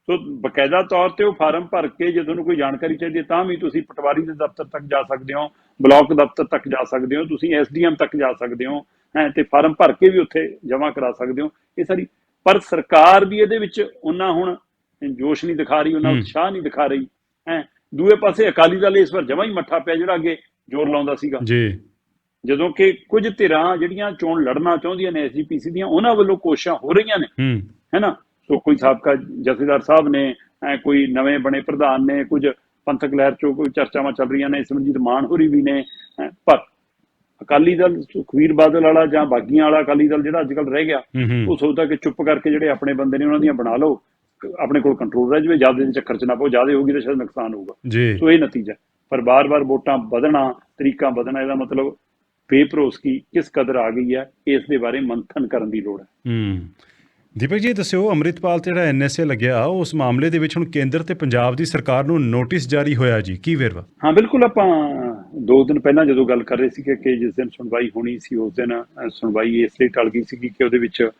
ਸੋ ਬਕਾਇਦਾ ਤੌਰ ਤੇ ਉਹ ਫਾਰਮ ਭਰ ਕੇ ਜੇ ਤੁਹਾਨੂੰ ਕੋਈ ਜਾਣਕਾਰੀ ਚਾਹੀਦੀ ਹੈ ਤਾਂ ਵੀ ਤੁਸੀਂ ਪਟਵਾਰੀ ਦੇ ਦਫ਼ਤਰ ਤੱਕ ਜਾ ਸਕਦੇ ਹੋ। ਬਲਾਕ ਦਫ਼ਤਰ ਤੱਕ ਜਾ ਸਕਦੇ ਹੋ ਤੁਸੀਂ ਐਸਡੀਐਮ ਤੱਕ ਜਾ ਸਕਦੇ ਹੋ ਹੈ ਤੇ ਫਾਰਮ ਭਰ ਕੇ ਵੀ ਉੱਥੇ ਜਮ੍ਹਾਂ ਕਰਾ ਸਕਦੇ ਹੋ। ਇਹ ਸਾਰੀ ਪਰ ਸਰਕਾਰ ਵੀ ਇਹਦੇ ਵਿੱਚ ਉਹਨਾਂ ਹੁਣ ਜੋਸ਼ ਨਹੀਂ ਦਿਖਾ ਰਹੀ ਉਹਨਾਂ। ਉਤਸ਼ਾਹ ਨਹੀਂ ਦਿਖਾ ਰਹੀ ਹੈ। ਦੂਏ ਪਾਸੇ ਅਕਾਲੀ ਦਲ ਇਸ ਵਾਰ ਜਮਾ ਹੀ ਮੱਠਾ ਪਿਆ ਜਿਹੜਾ ਅੱਗੇ ਜ਼ੋਰ ਲਾਉਂਦਾ ਸੀਗਾ। ਜੀ। ਜਦੋਂ ਕਿ ਕੁਝ ਧਿਰਾਂ ਜਿਹੜੀਆਂ ਚੋਣ ਲੜਨਾ ਚਾਹੁੰਦੀਆਂ ਨੇ ਐਸਜੀਪੀਸੀ ਦੀਆਂ ਉਹਨਾਂ ਵੱਲੋਂ ਕੋਸ਼ਿਸ਼ਾਂ ਹੋ ਰਹੀਆਂ ਨੇ। ਹੈਨਾ? ਸੋ ਕੋਈ ਸਾਬਕਾ ਜਥੇਦਾਰ ਸਾਹਿਬ ਨੇ ਕੋਈ ਨਵੇਂ ਬਣੇ ਪ੍ਰਧਾਨ ਨੇ ਕੁਝ ਪੰਥਕ ਲਹਿਰ ਚੋਂ ਕੋਈ ਚਰਚਾਵਾਂ ਚੱਲ ਰਹੀਆਂ ਨੇ ਸਿਮਰਜੀਤ ਮਾਨ ਹੋਰੀ ਵੀ ਨੇ ਪਰ ਅਕਾਲੀ ਦਲ ਸੁਖਵੀਰ ਬਾਦਲ ਵਾਲਾ ਜਾਂ ਬਾਗੀਆਂ ਵਾਲਾ ਅਕਾਲੀ ਦਲ ਜਿਹੜਾ ਅੱਜ ਕੱਲ ਰਹਿ ਗਿਆ ਉਹ ਸੋਚਦਾ ਕਿ ਚੁੱਪ ਕਰਕੇ ਜਿਹੜੇ ਆਪਣੇ ਬੰਦੇ ਨੇ ਉਹਨਾਂ ਦੀਆਂ ਬਣਾ ਲਓ ਆਪਣੇ ਕੋਲ ਕੰਟਰੋਲ ਰਹਿ ਜਾਵੇ ਜ਼ਿਆਦਾ ਦੇ ਚੱਕਰ ਚ ਨਾ ਪਓ ਜ਼ਿਆਦਾ ਹੋਊਗੀ ਤਾਂ ਸ਼ਾਇਦ ਨੁਕਸਾਨ ਹੋਊਗਾ। ਸੋ ਇਹ ਨਤੀਜਾ। ਪਰ ਬਾਰ-ਬਾਰ ਵੋਟਾਂ ਵਧਣਾ ਤਰੀਕਾਂ ਵਧਣਾ ਇਹਦਾ ਮਤਲਬ ਬੇਭਰੋਸਗੀ ਕਿਸ ਕਦਰ ਆ ਗਈ ਹੈ ਇਸ ਦੇ ਬਾਰੇ ਮੰਥਨ ਕਰਨ ਦੀ ਲੋੜ ਹੈ। ਹੂੰ। ਦੀਪਕ ਜੀ ਦੱਸਿਓ ਅੰਮ੍ਰਿਤਪਾਲ ਤੇ ਜਿਹੜਾ ਐਨਐਸਏ ਲੱਗਿਆ ਉਸ ਮਾਮਲੇ ਦੇ ਵਿੱਚ ਹੁਣ ਕੇਂਦਰ ਤੇ ਪੰਜਾਬ ਦੀ ਸਰਕਾਰ ਨੂੰ ਨੋਟਿਸ ਜਾਰੀ ਹੋਇਆ ਜੀ ਕੀ ਵੇਰਵਾ? ਹਾਂ ਬਿਲਕੁਲ ਆਪਾਂ ਦੋ ਦਿਨ ਪਹਿਲਾਂ ਜਦੋਂ ਗੱਲ ਕਰ ਰਹੇ ਸੀ ਕਿ ਜਿਸ ਦਿਨ ਸੁਣਵਾਈ ਹੋਣੀ ਸੀ ਉਸ ਦਿਨ ਸੁਣਵਾਈ ਇਸ ਲਈ ਟਲ ਗਈ ਸੀ ਕਿ ਉਹਦੇ ਵਿੱਚ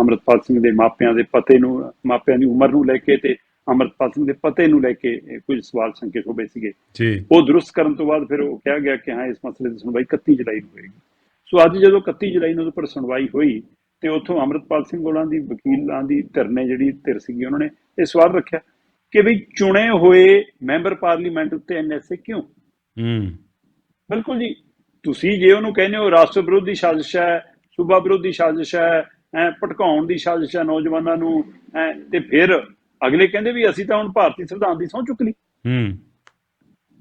ਅੰਮ੍ਰਿਤਪਾਲ ਸਿੰਘ ਦੇ ਮਾਪਿਆਂ ਦੇ ਪਤੇ ਨੂੰ ਮਾਪਿਆਂ ਦੀ ਉਮਰ ਨੂੰ ਲੈ ਕੇ ਤੇ ਅੰਮ੍ਰਿਤਪਾਲ ਸਿੰਘ ਦੇ ਪਤੇ ਨੂੰ ਲੈ ਕੇ ਕੁਝ ਸਵਾਲ ਸੰਕੇਤ ਹੋਵੇ ਸੀਗੇ। ਜੀ। ਉਹ ਦਰੁਸਤ ਕਰਨ ਤੋਂ ਬਾਅਦ ਫਿਰ ਉਹ ਕਿਹਾ ਗਿਆ ਕਿ ਹਾਂ ਇਸ ਮਸਲੇ ਦੀ ਸੁਣਵਾਈ 31 ਜੁਲਾਈ ਨੂੰ ਹੋਏਗੀ। ਸੋ ਅੱਜ ਜਦੋਂ 31 ਜੁਲਾਈ ਨੂੰ ਉਹਦੇ ਉੱਪਰ ਸੁਣਵਾਈ ਹੋਈ ਤੇ ਉੱਥੋਂ ਅੰਮ੍ਰਿਤਪਾਲ ਸਿੰਘ ਹੋਰਾਂ ਦੀ ਵਕੀਲਾਂ ਦੀ ਧਿਰ ਨੇ ਜਿਹੜੀ ਧਿਰ ਸੀਗੀ ਉਹਨਾਂ ਨੇ ਇਹ ਸਵਾਲ ਰੱਖਿਆ ਕਿ ਵੀ ਚੁਣੇ ਹੋਏ ਮੈਂਬਰ ਪਾਰਲੀਮੈਂਟ ਉੱਤੇ ਐਨਐਸਏ ਕਿਉਂ? ਹੂੰ। ਬਿਲਕੁਲ ਜੀ। ਤੁਸੀਂ ਜੇ ਉਹਨੂੰ ਕਹਿੰਦੇ ਹੋ ਰਾਸ਼ਟਰ ਵਿਰੋਧੀ ਸਾਜ਼ਿਸ਼ ਹੈ ਸੂਬਾ ਵਿਰੋਧੀ ਸਾਜ਼ਿਸ਼ ਹੈ ਐ ਭਟਕਾਉਣ ਦੀ ਸਾਜ਼ਿਸ਼ ਹੈ ਨੌਜਵਾਨਾਂ ਨੂੰ ਹੈਂ, ਤੇ ਫਿਰ ਅਗਲੇ ਕਹਿੰਦੇ ਵੀ ਅਸੀਂ ਤਾਂ ਹੁਣ ਭਾਰਤੀ ਸੰਵਿਧਾਨ ਦੀ ਸਹੁੰ ਚੁੱਕ ਲਈ। ਹੂੰ।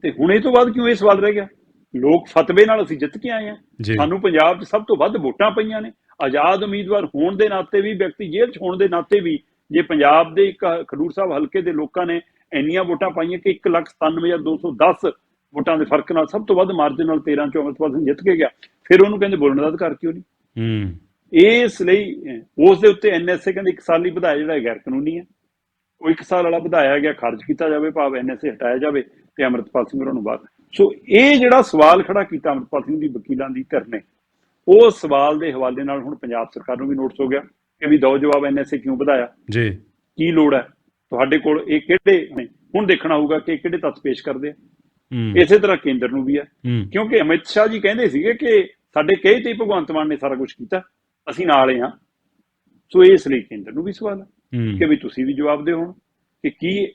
ਤੇ ਹੁਣ ਇਹ ਤੋਂ ਬਾਅਦ ਕਿਉਂ ਇਹ ਸਵਾਲ ਰਹਿ ਗਿਆ? ਲੋਕ ਫਤਵੇ ਨਾਲ ਅਸੀਂ ਜਿੱਤ ਕੇ ਆਏ ਜੀ। ਸਾਨੂੰ ਪੰਜਾਬ 'ਚ ਸਭ ਤੋਂ ਵੱਧ ਵੋਟਾਂ ਪਈਆਂ ਨੇ। ਆਜ਼ਾਦ ਉਮੀਦਵਾਰ ਹੋਣ ਦੇ ਨਾਤੇ ਵੀ ਵਿਅਕਤੀ ਜੇਲ੍ਹ 'ਚ ਹੋਣ ਦੇ ਨਾਤੇ ਵੀ ਜੇ ਪੰਜਾਬ ਦੇ ਇੱਕ ਖਡੂਰ ਸਾਹਿਬ ਹਲਕੇ ਦੇ ਲੋਕਾਂ ਨੇ ਇੰਨੀਆਂ ਵੋਟਾਂ ਪਾਈਆਂ ਕਿ 197210 ਵੋਟਾਂ ਦੇ ਫ਼ਰਕ ਨਾਲ ਸਭ ਤੋਂ ਵੱਧ ਮਾਰਜਨ ਨਾਲ 13 ਚੋਂ ਅੰਮ੍ਰਿਤਪਾਲ ਸਿੰਘ ਜਿੱਤ ਕੇ ਗਿਆ ਫਿਰ ਉਹਨੂੰ ਕਹਿੰਦੇ ਬੋਲਣ ਦਾ ਅਧਿਕਾਰ ਕਿਉਂ ਨਹੀਂ? ਹੂੰ। ਇਸ ਲਈ ਉਸ ਦੇ ਉੱਤੇ ਐਨਐਸਏ ਕਹਿੰਦੇ ਇੱਕ ਸਾਲ ਲਈ ਵਧਾਇਆ ਜਿਹੜਾ ਗੈਰ ਕਾਨੂੰਨੀ ਹੈ ਉਹ ਇੱਕ ਸਾਲ ਵਾਲਾ ਵਧਾਇਆ ਗਿਆ ਖਾਰਜ ਕੀਤਾ ਜਾਵੇ ਭਾਵ ਐਨਐਸਏ ਹਟਾਇਆ ਜਾਵੇ ਤੇ ਅੰਮ੍ਰਿਤਪਾਲ ਸਿੰਘ ਹੋਰਾਂ ਨੂੰ ਬਾਅਦ ਸੋ ਇਹ ਜਿਹੜਾ ਸਵਾਲ ਖੜਾ ਕੀਤਾ ਅੰਮ੍ਰਿਤਪਾਲ ਸਿੰਘ ਦੀ ਵਕੀਲਾਂ ਦੀ ਧਿਰ ਨੇ ਉਹ ਸਵਾਲ ਦੇ ਹਵਾਲੇ ਨਾਲ ਹੁਣ ਪੰਜਾਬ ਸਰਕਾਰ ਨੂੰ ਵੀ ਨੋਟਿਸ ਹੋ ਗਿਆ ਕਿ ਵੀ ਦੋ ਜਵਾਬ ਐਨਐਸਏ ਕਿਉਂ ਵਧਾਇਆ? ਜੀ। ਕੀ ਲੋੜ ਹੈ? ਤੁਹਾਡੇ ਕੋਲ ਇਹ ਕਿਹੜੇ ਨੇ? ਹੁਣ ਦੇਖਣਾ ਹੋਊਗਾ ਕਿ ਕਿਹੜੇ ਤੱਥ ਪੇਸ਼ ਕਰਦੇ ਆ। ਇਸੇ ਤਰ੍ਹਾਂ ਕੇਂਦਰ ਨੂੰ ਵੀ ਹੈ। ਕਿਉਂਕਿ ਅਮਿਤ ਸ਼ਾਹ ਜੀ ਕਹਿੰਦੇ ਸੀਗੇ ਕਿ ਸਾਡੇ ਕਹੇ ਤੇ ਭਗਵੰਤ ਮਾਨ ਨੇ ਸਾਰਾ ਕੁਝ ਕੀਤਾ। ਅਸੀਂ ਨਾਲ ਹੀ ਹਾਂ ਸੋ ਇਸ ਲਈ ਕੇਂਦਰ ਨੂੰ ਵੀ ਸਵਾਲ ਹੈ ਕਿ ਵੀ ਤੁਸੀਂ ਵੀ ਜਵਾਬ ਦਿਓ ਹੁਣ ਕਿ ਕੀ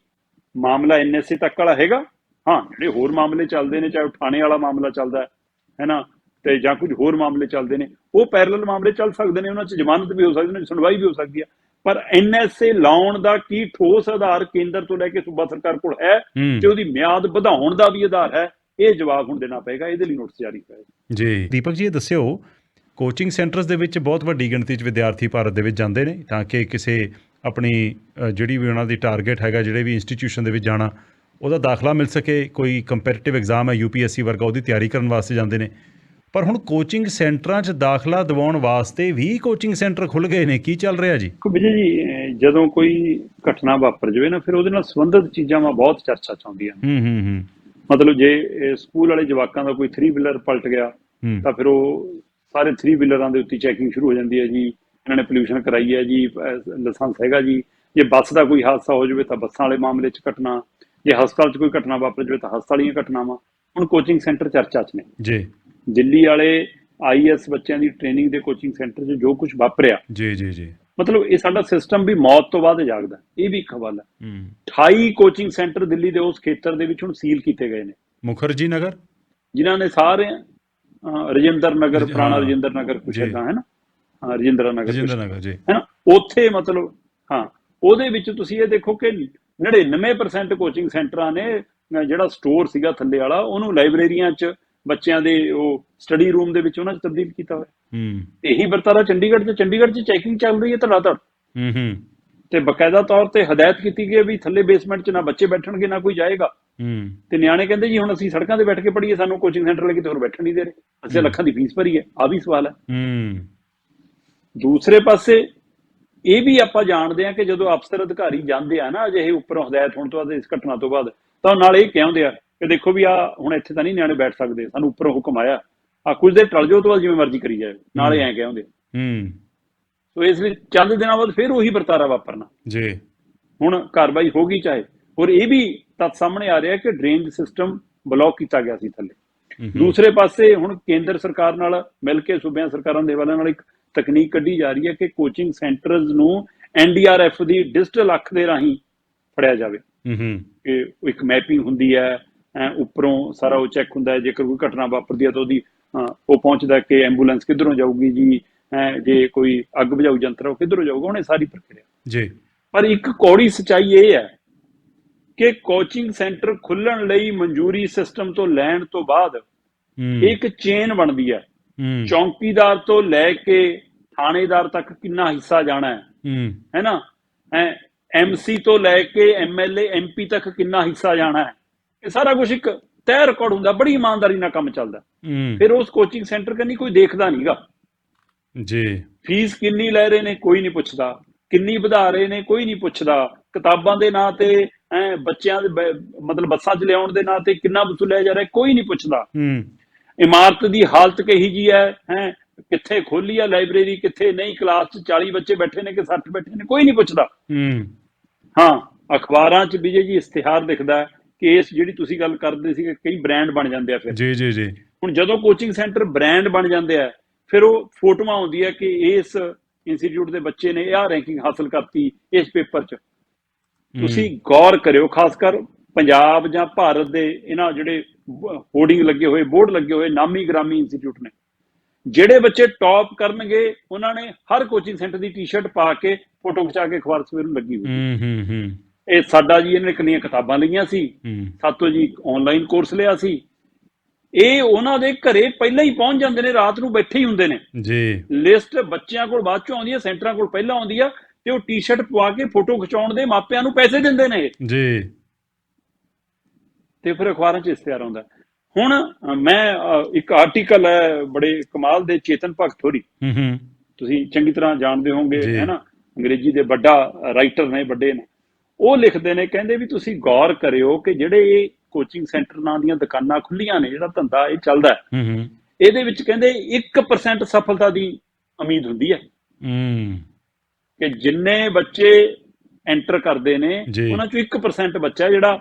ਮਾਮਲਾ ਐਨਐਸਏ ਤੱਕ ਵਾਲਾ ਹੈਗਾ? ਹਾਂ ਜਿਹੜੇ ਹੋਰ ਮਾਮਲੇ ਚੱਲਦੇ ਨੇ ਚਾਹੇ ਥਾਣੇ ਵਾਲਾ ਮਾਮਲਾ ਚੱਲਦਾ ਹੈ ਹੈਨਾ ਤੇ ਜਾਂ ਕੁਝ ਹੋਰ ਮਾਮਲੇ ਚੱਲਦੇ ਨੇ ਉਹ ਪੈਰਲਲ ਮਾਮਲੇ ਚੱਲ ਸਕਦੇ ਨੇ ਉਹਨਾਂ 'ਚ ਜ਼ਮਾਨਤ ਵੀ ਹੋ ਸਕਦੀ ਨੇ ਸੁਣਵਾਈ ਵੀ ਹੋ ਸਕਦੀ ਹੈ ਪਰ ਐਨਐਸਏ ਲਾਉਣ ਦਾ ਕੀ ਠੋਸ ਆਧਾਰ ਕੇਂਦਰ ਤੋਂ ਲੈ ਕੇ ਸੂਬਾ ਸਰਕਾਰ ਕੋਲ ਹੈ ਤੇ ਉਹਦੀ ਮਿਆਦ ਵਧਾਉਣ ਦਾ ਵੀ ਆਧਾਰ ਹੈ ਇਹ ਜਵਾਬ ਹੁਣ ਦੇਣਾ ਪਏਗਾ ਇਹਦੇ ਲਈ ਨੋਟਿਸ ਜਾਰੀ ਹੋਇਆ ਜੀ। ਦੀਪਕ ਜੀ ਇਹ ਦੱਸਿਓ ਕੋਚਿੰਗ ਸੈਂਟਰਸ ਦੇ ਵਿੱਚ ਬਹੁਤ ਵੱਡੀ ਗਿਣਤੀ 'ਚ ਵਿਦਿਆਰਥੀ ਭਾਰਤ ਦੇ ਵਿੱਚ ਜਾਂਦੇ ਨੇ ਤਾਂ ਕਿ ਕਿਸੇ ਆਪਣੀ ਜਿਹੜੀ ਵੀ ਉਹਨਾਂ ਦੀ ਟਾਰਗੇਟ ਹੈਗਾ ਜਿਹੜੇ ਵੀ ਇੰਸਟੀਟਿਊਸ਼ਨ ਦੇ ਵਿੱਚ ਜਾਣਾ ਉਹਦਾ ਦਾਖਲਾ ਮਿਲ ਸਕੇ ਕੋਈ ਕੰਪੈਰੀਟਿਵ ਐਗਜ਼ਾਮ ਹੈ ਯੂਪੀਐਸਸੀ ਵਰਗਾ ਉਹਦੀ ਤਿਆਰੀ ਕਰਨ ਵਾਸਤੇ ਜਾਂਦੇ ਨੇ। ਪਰ ਹੁਣ ਕੋਚਿੰਗ ਸੈਂਟਰਾਂ 'ਚ ਦਾਖਲਾ ਦਿਵਾਉਣ ਵਾਸਤੇ ਵੀ ਕੋਚਿੰਗ ਸੈਂਟਰ ਖੁੱਲ ਗਏ ਨੇ। ਕੀ ਚੱਲ ਰਿਹਾ ਜੀ? ਵਿਜੇ ਜੀ ਜਦੋਂ ਕੋਈ ਘਟਨਾ ਵਾਪਰ ਜਾਵੇ ਨਾ ਫਿਰ ਉਹਦੇ ਨਾਲ ਸੰਬੰਧਿਤ ਚੀਜ਼ਾਂ ਵਾ ਬਹੁਤ ਚਰਚਾ ਚ ਆਉਂਦੀਆਂ ਨੇ। ਹੂੰ ਹੂੰ ਹੂੰ। ਮਤਲਬ ਜੇ ਸਕੂਲ ਵਾਲੇ ਜਵਾਕਾਂ ਦਾ ਕੋਈ 3 ਵੀਲਰ ਪਲਟ ਗਿਆ ਤਾਂ ਫਿਰ ਉਹ ਸਾਰੇ 3 ਵੀਲਰਾਂ ਦੇ ਉੱਤੇ ਚੈਕਿੰਗ ਸ਼ੁਰੂ ਹੋ ਜਾਂਦੀ ਹੈ ਜੀ। ਇਹਨਾਂ ਨੇ ਪੋਲੂਸ਼ਨ ਕਰਾਈ ਹੈ ਜੀ ਲਾਇਸੈਂਸ ਹੈਗਾ ਜੀ। ਜੇ ਬੱਸ ਦਾ ਕੋਈ ਹਾਦਸਾ ਹੋ ਜਾਵੇ ਤਾਂ ਬੱਸਾਂ ਵਾਲੇ ਮਾਮਲੇ 'ਚ ਘਟਨਾ। ਜੇ ਹਸਪਤਾਲ 'ਚ ਕੋਈ ਘਟਨਾ ਵਾਪਰ ਜਾਵੇ ਤਾਂ ਹਸਪਤਾਲ ਘਟਨਾਵਾਂ। ਹੁਣ ਕੋਚਿੰਗ ਸੈਂਟਰ ਚਰਚਾ 'ਚ ਨੇ। ਜੀ। ਦਿੱਲੀ ਵਾਲੇ ਆਈਐਸ ਬੱਚਿਆਂ ਦੀ ਟ੍ਰੇਨਿੰਗ ਦੇ ਕੋਚਿੰਗ ਸੈਂਟਰ 'ਚ ਜੋ ਕੁਝ ਵਾਪਰਿਆ। ਜੀ ਜੀ ਜੀ। ਮਤਲਬ ਇਹ ਸਾਡਾ ਸਿਸਟਮ ਵੀ ਮੌਤ ਤੋਂ ਬਾਅਦ ਜਾਗਦਾ। ਇਹ ਵੀ ਇੱਕ ਹਵਾਲਾ। ਹੂੰ। 28 ਕੋਚਿੰਗ ਸੈਂਟਰ ਦਿੱਲੀ ਦੇ ਉਸ ਖੇਤਰ ਦੇ ਵਿੱਚ ਹੁਣ ਸੀਲ ਕੀਤੇ ਗਏ ਨੇ। ਮੁਖਰਜੀ ਨਗਰ? ਜਿਨ੍ਹਾਂ ਨੇ ਸਾਰੇ ਰਜਿੰਦਰ ਨਗਰ ਪੁਰਾਣਾ। ਰਜਿੰਦਰ ਨਗਰ ਕੁਛ ਹੈ ਨਾ ਹਾਂ ਰਜਿੰਦਰਾ ਨਗਰ ਰਜਿੰਦਰ ਨਗਰ ਜੀ। ਹੈ ਨਾ ਉੱਥੇ ਮਤਲਬ ਹਾਂ ਉਹਦੇ ਵਿੱਚ ਤੁਸੀਂ ਇਹ ਦੇਖੋ ਕਿ 99% ਕੋਚਿੰਗ ਸੈਂਟਰਾਂ ਨੇ ਜਿਹੜਾ ਸਟੋਰ ਸੀਗਾ ਥੱਲੇ ਵਾਲਾ ਉਹਨੂੰ ਲਾਇਬ੍ਰੇਰੀਆਂ 'ਚ ਬੱਚਿਆਂ ਦੇ ਉਹ ਸਟੱਡੀ ਰੂਮ ਦੇ ਵਿੱਚ ਉਹਨਾਂ 'ਚ ਤਬਦੀਲ ਕੀਤਾ ਹੋਇਆ। ਹੂੰ। ਇਹੀ ਵਰਤਾਰਾ ਚੰਡੀਗੜ੍ਹ 'ਚ ਚੰਡੀਗੜ੍ਹ 'ਚ ਚੈਕਿੰਗ ਚੱਲ ਰਹੀ ਹੈ ਧੜਾ ਹੂੰ ਹੂੰ। ਤੇ ਬਕਾਇਦਾ ਤੌਰ ਤੇ ਹਦਾਇਤ ਕੀਤੀ ਗਈ ਹੈ ਵੀ ਥੱਲੇ ਬੇਸਮੈਂਟ 'ਚ ਨਾ ਬੱਚੇ ਬੈਠਣਗੇ ਨਾ ਕੋਈ ਜਾਏਗਾ। ਹੂੰ। ਤੇ ਨਿਆਣੇ ਕਹਿੰਦੇ ਜੀ ਹੁਣ ਅਸੀਂ ਸੜਕਾਂ ਤੇ ਬੈਠ ਕੇ ਪੜ੍ਹੀਏ ਸਾਨੂੰ ਕੋਚਿੰਗ ਸੈਂਟਰ ਲੈ ਕਿਤੇ ਹੋਰ ਬੈਠਣ ਨਹੀਂ ਦੇ ਰਹੇ। ਅਸੀਂ ਲੱਖਾਂ ਦੀ ਫੀਸ ਭਰੀ ਹੈ ਆ ਵੀ ਸਵਾਲ ਹੈ। ਹੂੰ। ਦੂਸਰੇ ਪਾਸੇ ਇਹ ਵੀ ਆਪਾਂ ਜਾਣਦੇ ਹਾਂ ਕਿ ਜਦੋਂ ਅਫਸਰ ਅਧਿਕਾਰੀ ਜਾਂਦੇ ਆ ਨਾ ਅਜਿਹੇ ਉੱਪਰੋਂ ਹਦਾਇਤ ਹੋਣ ਤੋਂ ਬਾਅਦ ਇਸ ਘਟਨਾ ਤੋਂ ਬਾਅਦ ਤਾਂ ਨਾਲ ਇਹ ਕਹਿੰਦੇ ਆ ਕਿ ਦੇਖੋ ਵੀ ਆ ਹੁਣ ਇੱਥੇ ਤਾਂ ਨਹੀਂ ਨਿਆਣੇ ਬੈਠ ਸਕਦੇ ਸਾਨੂੰ ਉੱਪਰੋਂ ਹੁਕਮ ਆਇਆ। ਆ ਕੁਝ ਦੇਰ ਟਲ ਜਾਓ ਤੋਂ ਬਾਅਦ ਜਿਵੇਂ ਮਰਜ਼ੀ ਕਰੀ ਜਾਏ ਨਾਲੇ ਐਂ ਕਹਿੰਦੇ ਹੂੰ। ਸੋ ਇਸ ਲਈ ਚੰਦ ਦਿਨਾਂ ਬਾਅਦ ਫਿਰ ਉਹੀ ਵਰਤਾਰਾ ਵਾਪਰਨਾ। ਜੀ। ਹੁਣ ਕਾਰਵਾਈ ਹੋ ਗਈ ਚਾਹੇ। ਔਰ ਇਹ ਵੀ ਤੱਥ ਸਾਹਮਣੇ ਆ ਰਿਹਾ ਕਿ ਡਰੇਨੇਜ ਸਿਸਟਮ ਬਲੌਕ ਕੀਤਾ ਗਿਆ ਸੀ ਥੱਲੇ। ਦੂਸਰੇ ਪਾਸੇ ਹੁਣ ਕੇਂਦਰ ਸਰਕਾਰ ਨਾਲ ਮਿਲ ਕੇ ਸੂਬਿਆਂ ਸਰਕਾਰਾਂ ਦੇ ਵਾਲਿਆਂ ਨਾਲ ਇੱਕ ਤਕਨੀਕ ਕੱਢੀ ਜਾ ਰਹੀ ਹੈ ਕਿ ਕੋਚਿੰਗ ਸੈਂਟਰਸ ਨੂੰ ਐਨਡੀਆਰਐਫ ਦੀ ਡਿਜੀਟਲ ਅੱਖ ਦੇ ਰਾਹੀਂ ਫੜਿਆ ਜਾਵੇ। ਹੂੰ ਹੂੰ। ਕਿ ਇੱਕ ਮੈਪਿੰਗ ਹੁੰਦੀ ਹੈ ਉੱਪਰੋਂ ਸਾਰਾ ਉਹ ਚੈੱਕ ਹੁੰਦਾ ਹੈ ਜੇਕਰ ਕੋਈ ਘਟਨਾ ਵਾਪਰਦੀ ਹੈ ਤਾਂ ਉਹਦੀ ਉਹ ਪਹੁੰਚਦਾ ਕਿ ਐਂਬੂਲੈਂਸ ਕਿੱਧਰੋਂ ਜਾਊਗੀ ਜੀ ਜੇ ਕੋਈ ਅੱਗ ਬੁਝਾਊ ਯੰਤਰ ਆ, ਉਹ ਕਿੱਧਰੋਂ ਜਾਊਗਾ ਉਹਨੇ ਸਾਰੀ ਪ੍ਰਕਿਰਿਆ। ਜੀ। ਪਰ ਇੱਕ ਕੌੜੀ ਸਚਾਈ ਇਹ ਹੈ ਕਿ ਕੋਚਿੰਗ ਸੈਂਟਰ ਖੁੱਲਣ ਲਈ ਮਨਜ਼ੂਰੀ ਸਿਸਟਮ ਤੋਂ ਲੈਣ ਤੋਂ ਬਾਅਦ ਇੱਕ ਚੇਨ ਬਣਦੀ ਹੈ। ਚੌਂਕੀਦਾਰ ਤੋਂ ਲੈ ਕੇ ਥਾਣੇਦਾਰ ਤੱਕ ਕਿੰਨਾ ਹਿੱਸਾ ਜਾਣਾ ਹੈ। ਹੂੰ। ਹੈ ਨਾ? ਐਮਸੀ ਤੋਂ ਲੈ ਕੇ ਐਮਐਲਏ ਐਮਪੀ ਤੱਕ ਕਿੰਨਾ ਹਿੱਸਾ ਜਾਣਾ ਹੈ। ਇਹ ਸਾਰਾ ਕੁਝ ਇੱਕ ਤੈਅ ਰਿਕਾਰਡ ਹੁੰਦਾ ਬੜੀ ਇਮਾਨਦਾਰੀ ਨਾਲ ਕੰਮ ਚੱਲਦਾ। ਫਿਰ ਉਸ ਕੋਚਿੰਗ ਸੈਂਟਰ ਕੰਨੀ ਕੋਈ ਦੇਖਦਾ ਨਹੀਂਗਾ ਜੀ। ਫੀਸ ਕਿੰਨੀ ਲੈ ਰਹੇ ਨੇ ਕੋਈ ਨਹੀਂ ਪੁੱਛਦਾ। ਕਿੰਨੀ ਵਧਾ ਰਹੇ ਨੇ ਕੋਈ ਨਹੀਂ ਪੁੱਛਦਾ। ਕਿਤਾਬਾਂ ਦੇ ਨਾਂ ਤੇ ਐ ਬੱਚਿਆਂ ਦੇ ਮਤਲਬ ਬੱਸਾਂ 'ਚ ਲਿਆਉਣ ਦੇ ਨਾਂ ਤੇ ਕਿੰਨਾ ਵਸੂਲਿਆ ਜਾ ਰਿਹਾ ਕੋਈ ਨਹੀਂ ਪੁੱਛਦਾ। ਹੂੰ। ਇਮਾਰਤ ਦੀ ਹਾਲਤ ਕਹੀ ਜੀ ਹੈ ਹੈ ਕਿੱਥੇ ਖੋਲੀ ਆ ਲਾਇਬ੍ਰੇਰੀ ਕਿੱਥੇ ਨਹੀਂ ਕਲਾਸ 'ਚ 40 ਬੱਚੇ ਬੈਠੇ ਨੇ ਕਿ 60 ਬੈਠੇ ਨੇ ਕੋਈ ਨਹੀਂ ਪੁੱਛਦਾ। ਹੂੰ। ਹਾਂ ਅਖਬਾਰਾਂ 'ਚ ਵਿਜੇ ਜੀ ਇਸ਼ਤਿਹਾਰ ਦਿਖਦਾ ਹੈ। ਕਿ ਇਸ ਜਿਹੜੀ ਤੁਸੀਂ ਗੱਲ ਕਰਦੇ ਸੀ ਕਿ ਕਈ ਬ੍ਰਾਂਡ ਬਣ ਜਾਂਦੇ ਆ ਫਿਰ। ਜੀ ਜੀ ਜੀ। ਹੁਣ ਜਦੋਂ ਕੋਚਿੰਗ ਸੈਂਟਰ ਬ੍ਰਾਂਡ ਬਣ ਜਾਂਦੇ ਆ ਫਿਰ ਉਹ ਫੋਟੋਆਂ ਆਉਂਦੀ ਹੈ ਕਿ ਇਸ ਇੰਸਟੀਚਿਊਟ ਦੇ ਬੱਚੇ ਨੇ ਆਹ ਰੈਂਕਿੰਗ ਹਾਸਲ ਕਰਤੀ ਇਸ ਪੇਪਰ 'ਚ। ਤੁਸੀਂ ਗੌਰ ਕਰਿਓ ਖਾਸ ਕਰ ਪੰਜਾਬ ਜਾਂ ਭਾਰਤ ਦੇ ਇਹਨਾਂ ਜਿਹੜੇ ਹੋਰਡਿੰਗ ਲੱਗੇ ਹੋਏ ਬੋਰਡ ਲੱਗੇ ਹੋਏ ਨਾਮੀ ਗ੍ਰਾਮੀ ਇੰਸਟੀਚਿਊਟ ਨੇ। ਜਿਹੜੇ ਬੱਚੇ ਟੌਪ ਕਰਨਗੇ ਉਹਨਾਂ ਨੇ ਹਰ ਕੋਚਿੰਗ ਸੈਂਟਰ ਦੀ ਟੀ-ਸ਼ਰਟ ਪਾ ਕੇ ਫੋਟੋ ਖਿਚਾ ਕੇ ਅਖਬਾਰ ਸਵੇਰ ਨੂੰ ਲੱਗੀ ਹੋਈ। ਹੂੰ ਹੂੰ ਹੂੰ। ਇਹ ਸਾਡਾ ਜੀ ਇਹਨੇ ਕਿੰਨੀਆਂ ਕਿਤਾਬਾਂ ਲਈਆਂ ਸੀ। ਸਾਤੋਂ ਜੀ ਆਨਲਾਈਨ ਕੋਰਸ ਲਿਆ ਸੀ। ਇਹ ਉਹਨਾਂ ਦੇ ਘਰੇ ਪਹਿਲਾਂ ਹੀ ਪਹੁੰਚ ਜਾਂਦੇ ਨੇ ਰਾਤ ਨੂੰ ਬੈਠੇ ਹੀ ਹੁੰਦੇ ਨੇ। ਜੀ। ਲਿਸਟ ਬੱਚਿਆਂ ਕੋਲ ਬਾਅਦ ਚੋਂ ਆਉਂਦੀ ਹੈ ਸੈਂਟਰਾਂ ਕੋਲ ਪਹਿਲਾਂ ਆਉਂਦੀ ਆ ਤੇ ਉਹ ਟੀ-ਸ਼ਰਟ ਪਵਾ ਕੇ ਫੋਟੋ ਖਿਚਾਉਣ ਦੇ ਮਾਪਿਆਂ ਨੂੰ ਪੈਸੇ ਦਿੰਦੇ ਨੇ। ਜੀ। ਤੇ ਫਿਰ ਅਖਬਾਰਾਂ 'ਚ ਇਸ਼ਤਿਹਾਰ ਆਉਂਦਾ। ਹੁਣ ਮੈਂ ਇੱਕ ਆਰਟੀਕਲ ਹੈ ਬੜੇ ਕਮਾਲ ਦੇ ਚੇਤਨ ਭਗਤ ਹੋਰੀ। ਹੂੰ ਹੂੰ। ਤੁਸੀਂ ਚੰਗੀ ਤਰ੍ਹਾਂ ਜਾਣਦੇ ਹੋਵੋਗੇ ਜੀ। ਹੈ ਨਾ? ਅੰਗਰੇਜ਼ੀ ਦੇ ਵੱਡਾ ਰਾਈਟਰ ਨੇ ਵੱਡੇ ਨੇ। ਉਹ ਲਿਖਦੇ ਨੇ ਕਹਿੰਦੇ ਵੀ ਤੁਸੀਂ ਗੌਰ ਕਰਿਓ ਕਿ ਜਿਹੜੇ ਇਹ ਕੋਚਿੰਗ ਸੈਂਟਰ ਨਾਂ ਦੀਆਂ ਦੁਕਾਨਾਂ ਖੁੱਲੀਆਂ ਨੇ ਜਿਹੜਾ ਧੰਦਾ ਇਹ ਚੱਲਦਾ ਹੈ, ਹੂੰ ਇਹਦੇ ਵਿੱਚ ਕਹਿੰਦੇ 1% ਸਫਲਤਾ ਦੀ ਉਮੀਦ ਹੁੰਦੀ ਹੈ। ਹੂੰ। ਕਿ ਜਿੰਨੇ ਬੱਚੇ ਐਂਟਰ ਕਰਦੇ ਨੇ। ਉਹਨਾਂ ਚੋਂ 1% ਬੱਚਾ ਜਿਹੜਾ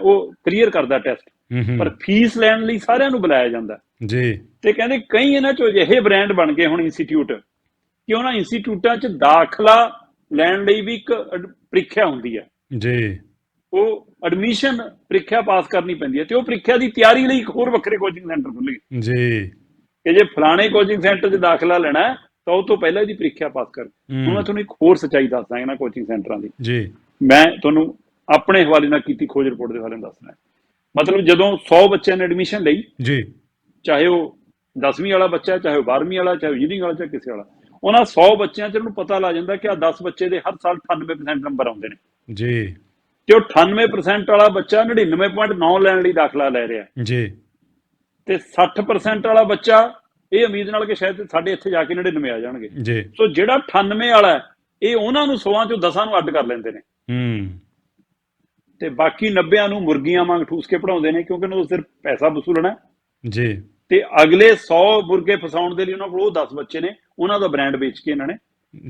ਉਹ ਕਲੀਅਰ ਕਰਦਾ ਟੈਸਟ ਪਰ ਫੀਸ ਲੈਣ ਲਈ ਸਾਰਿਆਂ ਨੂੰ ਬੁਲਾਇਆ ਜਾਂਦਾ ਜੀ। ਤੇ ਕਹਿੰਦੇ ਕਈ ਇਹਨਾਂ ਚੋਂ ਅਜਿਹੇ ਬ੍ਰਾਂਡ ਬਣ ਗਏ ਹੁਣ ਇੰਸਟੀਚਿਊਟ ਕਿ ਉਹਨਾਂ ਇੰਸਟੀਚਿਊਟਾਂ 'ਚ ਦਾਖਲਾ ਲੈਣ ਲਈ ਵੀ ਇੱਕ ਪ੍ਰੀਖਿਆ ਹੁੰਦੀ ਹੈ। ਜੀ। ਉਹ ਐਡਮਿਸ਼ਨ ਪ੍ਰੀਖਿਆ ਪਾਸ ਕਰਨੀ ਪੈਂਦੀ ਹੈ ਤੇ ਉਹ ਪ੍ਰੀਖਿਆ ਦੀ ਤਿਆਰੀ ਲਈ ਇੱਕ ਹੋਰ ਵੱਖਰੇ ਕੋਚਿੰਗ ਸੈਂਟਰ ਖੁੱਲ੍ਹੇ ਜੀ। ਕਿ ਜੇ ਫਲਾਣੇ ਕੋਚਿੰਗ ਸੈਂਟਰ 'ਚ ਦਾਖਲਾ ਲੈਣਾ ਹੈ, ਤਾਂ ਉਹ ਤੋਂ ਪਹਿਲਾਂ ਇਹਦੀ ਪ੍ਰੀਖਿਆ ਪਾਸ ਕਰ। ਹੁਣ ਮੈਂ ਤੁਹਾਨੂੰ ਇੱਕ ਹੋਰ ਸੱਚਾਈ ਦੱਸਦਾ ਇਹਨਾਂ ਕੋਚਿੰਗ ਸੈਂਟਰਾਂ ਦੀ। ਜੀ। ਮੈਂ ਤੁਹਾਨੂੰ ਆਪਣੇ ਹਵਾਲੇ ਨਾਲ ਕੀਤੀ ਖੋਜ ਰਿਪੋਰਟ ਦੇ ਹਵਾਲੇ ਨਾਲ ਦੱਸਣਾ ਹੈ। ਮਤਲਬ ਜਦੋਂ 100 ਬੱਚਿਆਂ ਨੇ ਐਡਮਿਸ਼ਨ ਲਈ ਜੀ। ਚਾਹੇ ਉਹ 10ਵੀਂ ਵਾਲਾ ਬੱਚਾ ਚਾਹੇ ਉਹ 12ਵੀਂ ਵਾਲਾ ਚਾਹੇ ਇੰਜੀਨੀਅਰਿੰਗ ਵਾਲਾ ਚਾਹੇ ਕਿਸੇ ਵਾਲਾ ਉਹਨਾਂ 100 ਬੱਚਿਆਂ 'ਚ ਉਹਨੂੰ ਪਤਾ ਲੱਗ ਜਾਂਦਾ ਕਿ ਆ 10 ਬੱਚੇ ਦੇ ਹਰ ਸਾਲ 98% ਨੰਬਰ ਆਉਂਦੇ ਨੇ। ਜੀ। ਤੇ ਉਹ 98% ਵਾਲਾ ਬੱਚਾ 99.9 ਲੈਣ ਲਈ ਦਾਖਲਾ ਲੈ ਰਿਹਾ। ਜੀ। ਤੇ 60% ਵਾਲਾ ਬੱਚਾ ਇਹ ਉਮੀਦ ਨਾਲ ਕਿ ਸ਼ਾਇਦ ਸਾਡੇ ਇੱਥੇ ਜਾ ਕੇ 99 ਆ ਜਾਣਗੇ। ਜੀ। ਸੋ ਜਿਹੜਾ 98 ਵਾਲਾ ਇਹ ਉਹਨਾਂ ਨੂੰ 100 ਚੋਂ 10 ਨੂੰ ਅੱਡ ਕਰ ਲੈਂਦੇ ਨੇ। ਹੂੰ। ਤੇ ਬਾਕੀ 90 ਨੂੰ ਮੁਰਗੀਆਂ ਵਾਂਗ ਠੂਸ ਕੇ ਪੜਾਉਂਦੇ ਨੇ ਕਿਉਂਕਿ ਉਹਨਾਂ ਤੋਂ ਸਿਰਫ ਪੈਸਾ ਵਸੂਲਣਾ ਜੀ। ਤੇ ਅਗਲੇ 100 ਮੁਰਗੇ ਫਸਾਉਣ ਦੇ ਲਈ ਉਹਨਾਂ ਕੋਲ ਉਹ 10 ਬੱਚੇ ਨੇ ਉਹਨਾਂ ਦਾ ਬ੍ਰਾਂਡ ਵੇਚ ਕੇ ਇਹਨਾਂ ਨੇ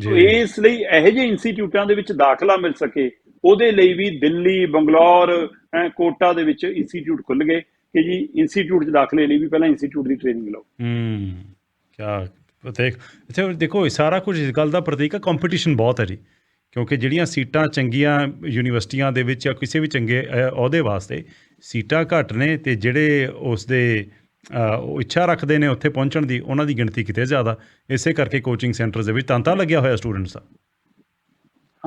ਸੋ ਇਸ ਲਈ ਇਹੋ ਜਿਹੇ ਇੰਸਟੀਚਿਊਟਾਂ ਦੇ ਵਿੱਚ ਦਾਖਲਾ ਮਿਲ ਸਕੇ ਉਹਦੇ ਲਈ ਵੀ ਦਿੱਲੀ ਬੰਗਲੌਰ ਕੋਟਾ ਦੇ ਵਿੱਚ ਇੰਸਟੀਚਿਊਟ ਖੁੱਲ ਗਏ ਕਿ ਜੀ ਇੰਸਟੀਚਿਊਟ 'ਚ ਦਾਖਲੇ ਲਈ ਵੀ ਪਹਿਲਾਂ ਇੰਸਟੀਚਿਊਟ ਦੀ ਟ੍ਰੇਨਿੰਗ ਲਓ। ਹੂੰ ਕਿਆ ਦੇਖ ਇੱਥੇ ਦੇਖੋ ਇਹ ਸਾਰਾ ਕੁਝ ਇਸ ਗੱਲ ਦਾ ਪ੍ਰਤੀਕ ਹੈ ਕੰਪੀਟੀਸ਼ਨ ਬਹੁਤ ਹੈ ਜੀ। ਕਿਉਂਕਿ ਜਿਹੜੀਆਂ ਸੀਟਾਂ ਚੰਗੀਆਂ ਯੂਨੀਵਰਸਿਟੀਆਂ ਦੇ ਵਿੱਚ ਜਾਂ ਕਿਸੇ ਵੀ ਚੰਗੇ ਅਹ, ਅਹੁਦੇ ਵਾਸਤੇ ਸੀਟਾਂ ਘੱਟ ਨੇ ਤੇ ਜਿਹੜੇ ਉਸ ਦੇ ਉਹ ਇੱਛਾ ਰੱਖਦੇ ਨੇ ਉੱਥੇ ਪਹੁੰਚਣ ਦੀ ਉਹਨਾਂ ਦੀ ਗਿਣਤੀ ਕਿਤੇ ਜ਼ਿਆਦਾ। ਇਸੇ ਕਰਕੇ ਕੋਚਿੰਗ ਸੈਂਟਰਸ ਦੇ ਵਿੱਚ ਤਾਂਤਾ ਲੱਗਿਆ ਹੋਇਆ ਸਟੂਡੈਂਟਸ ਦਾ।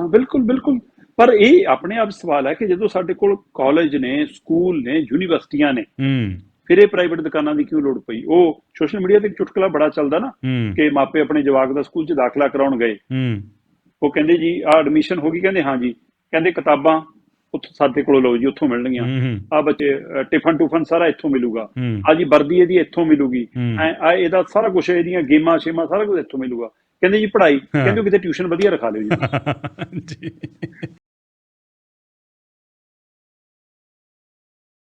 ਹਾਂ ਬਿਲਕੁਲ ਬਿਲਕੁਲ। ਪਰ ਇਹ ਆਪਣੇ ਆਪ ਸਵਾਲ ਹੈ ਕਿ ਜਦੋਂ ਸਾਡੇ ਕੋਲ ਕਾਲਜ ਨੇ ਸਕੂਲ ਨੇ ਯੂਨੀਵਰਸਿਟੀਆਂ ਨੇ ਹੂੰ। ਫਿਰ ਇਹ ਪ੍ਰਾਈਵੇਟ ਦੁਕਾਨਾਂ ਦੀ ਕਿਉਂ ਲੋੜ ਪਈ? ਉਹ ਸੋਸ਼ਲ ਮੀਡੀਆ ਤੇ ਇੱਕ ਚੁਟਕਲਾ ਬੜਾ ਚੱਲਦਾ ਨਾ ਕਿ ਮਾਪੇ ਆਪਣੇ ਜਵਾਕ ਦਾ ਸਕੂਲ 'ਚ ਦਾਖਲਾ ਕਰਾਉਣ ਗਏ। ਹੂੰ। ਉਹ ਕਹਿੰਦੇ ਜੀ ਆ ਐਡਮਿਸ਼ਨ ਹੋ ਗਈ? ਕਹਿੰਦੇ ਹਾਂ ਜੀ। ਕਹਿੰਦੇ ਕਿਤਾਬਾਂ ਉੱਥੋਂ ਸਾਡੇ ਕੋਲੋਂ ਲਓ ਜੀ ਉੱਥੋਂ ਮਿਲਣਗੀਆਂ। ਆ ਬੱਚੇ ਟਿਫਨ ਟੂਫਨ ਸਾਰਾ ਇੱਥੋਂ ਮਿਲੂਗਾ। ਆ ਜੀ ਵਰਦੀ ਇਹਦੀ ਇੱਥੋਂ ਮਿਲੂਗੀ। ਆ ਇਹਦਾ ਸਾਰਾ ਕੁਝ ਇਹਦੀਆਂ ਗੇਮਾਂ ਛੇਮਾਂ ਸਾਰਾ ਕੁਝ ਇੱਥੋਂ ਮਿਲੂਗਾ। ਕਹਿੰਦੇ ਜੀ ਪੜ੍ਹਾਈ। ਕਹਿੰਦੇ ਕਿਤੇ ਟਿਊਸ਼ਨ ਵਧੀਆ ਰਖਾ ਲਿਓ ਜੀ। ਜੀ।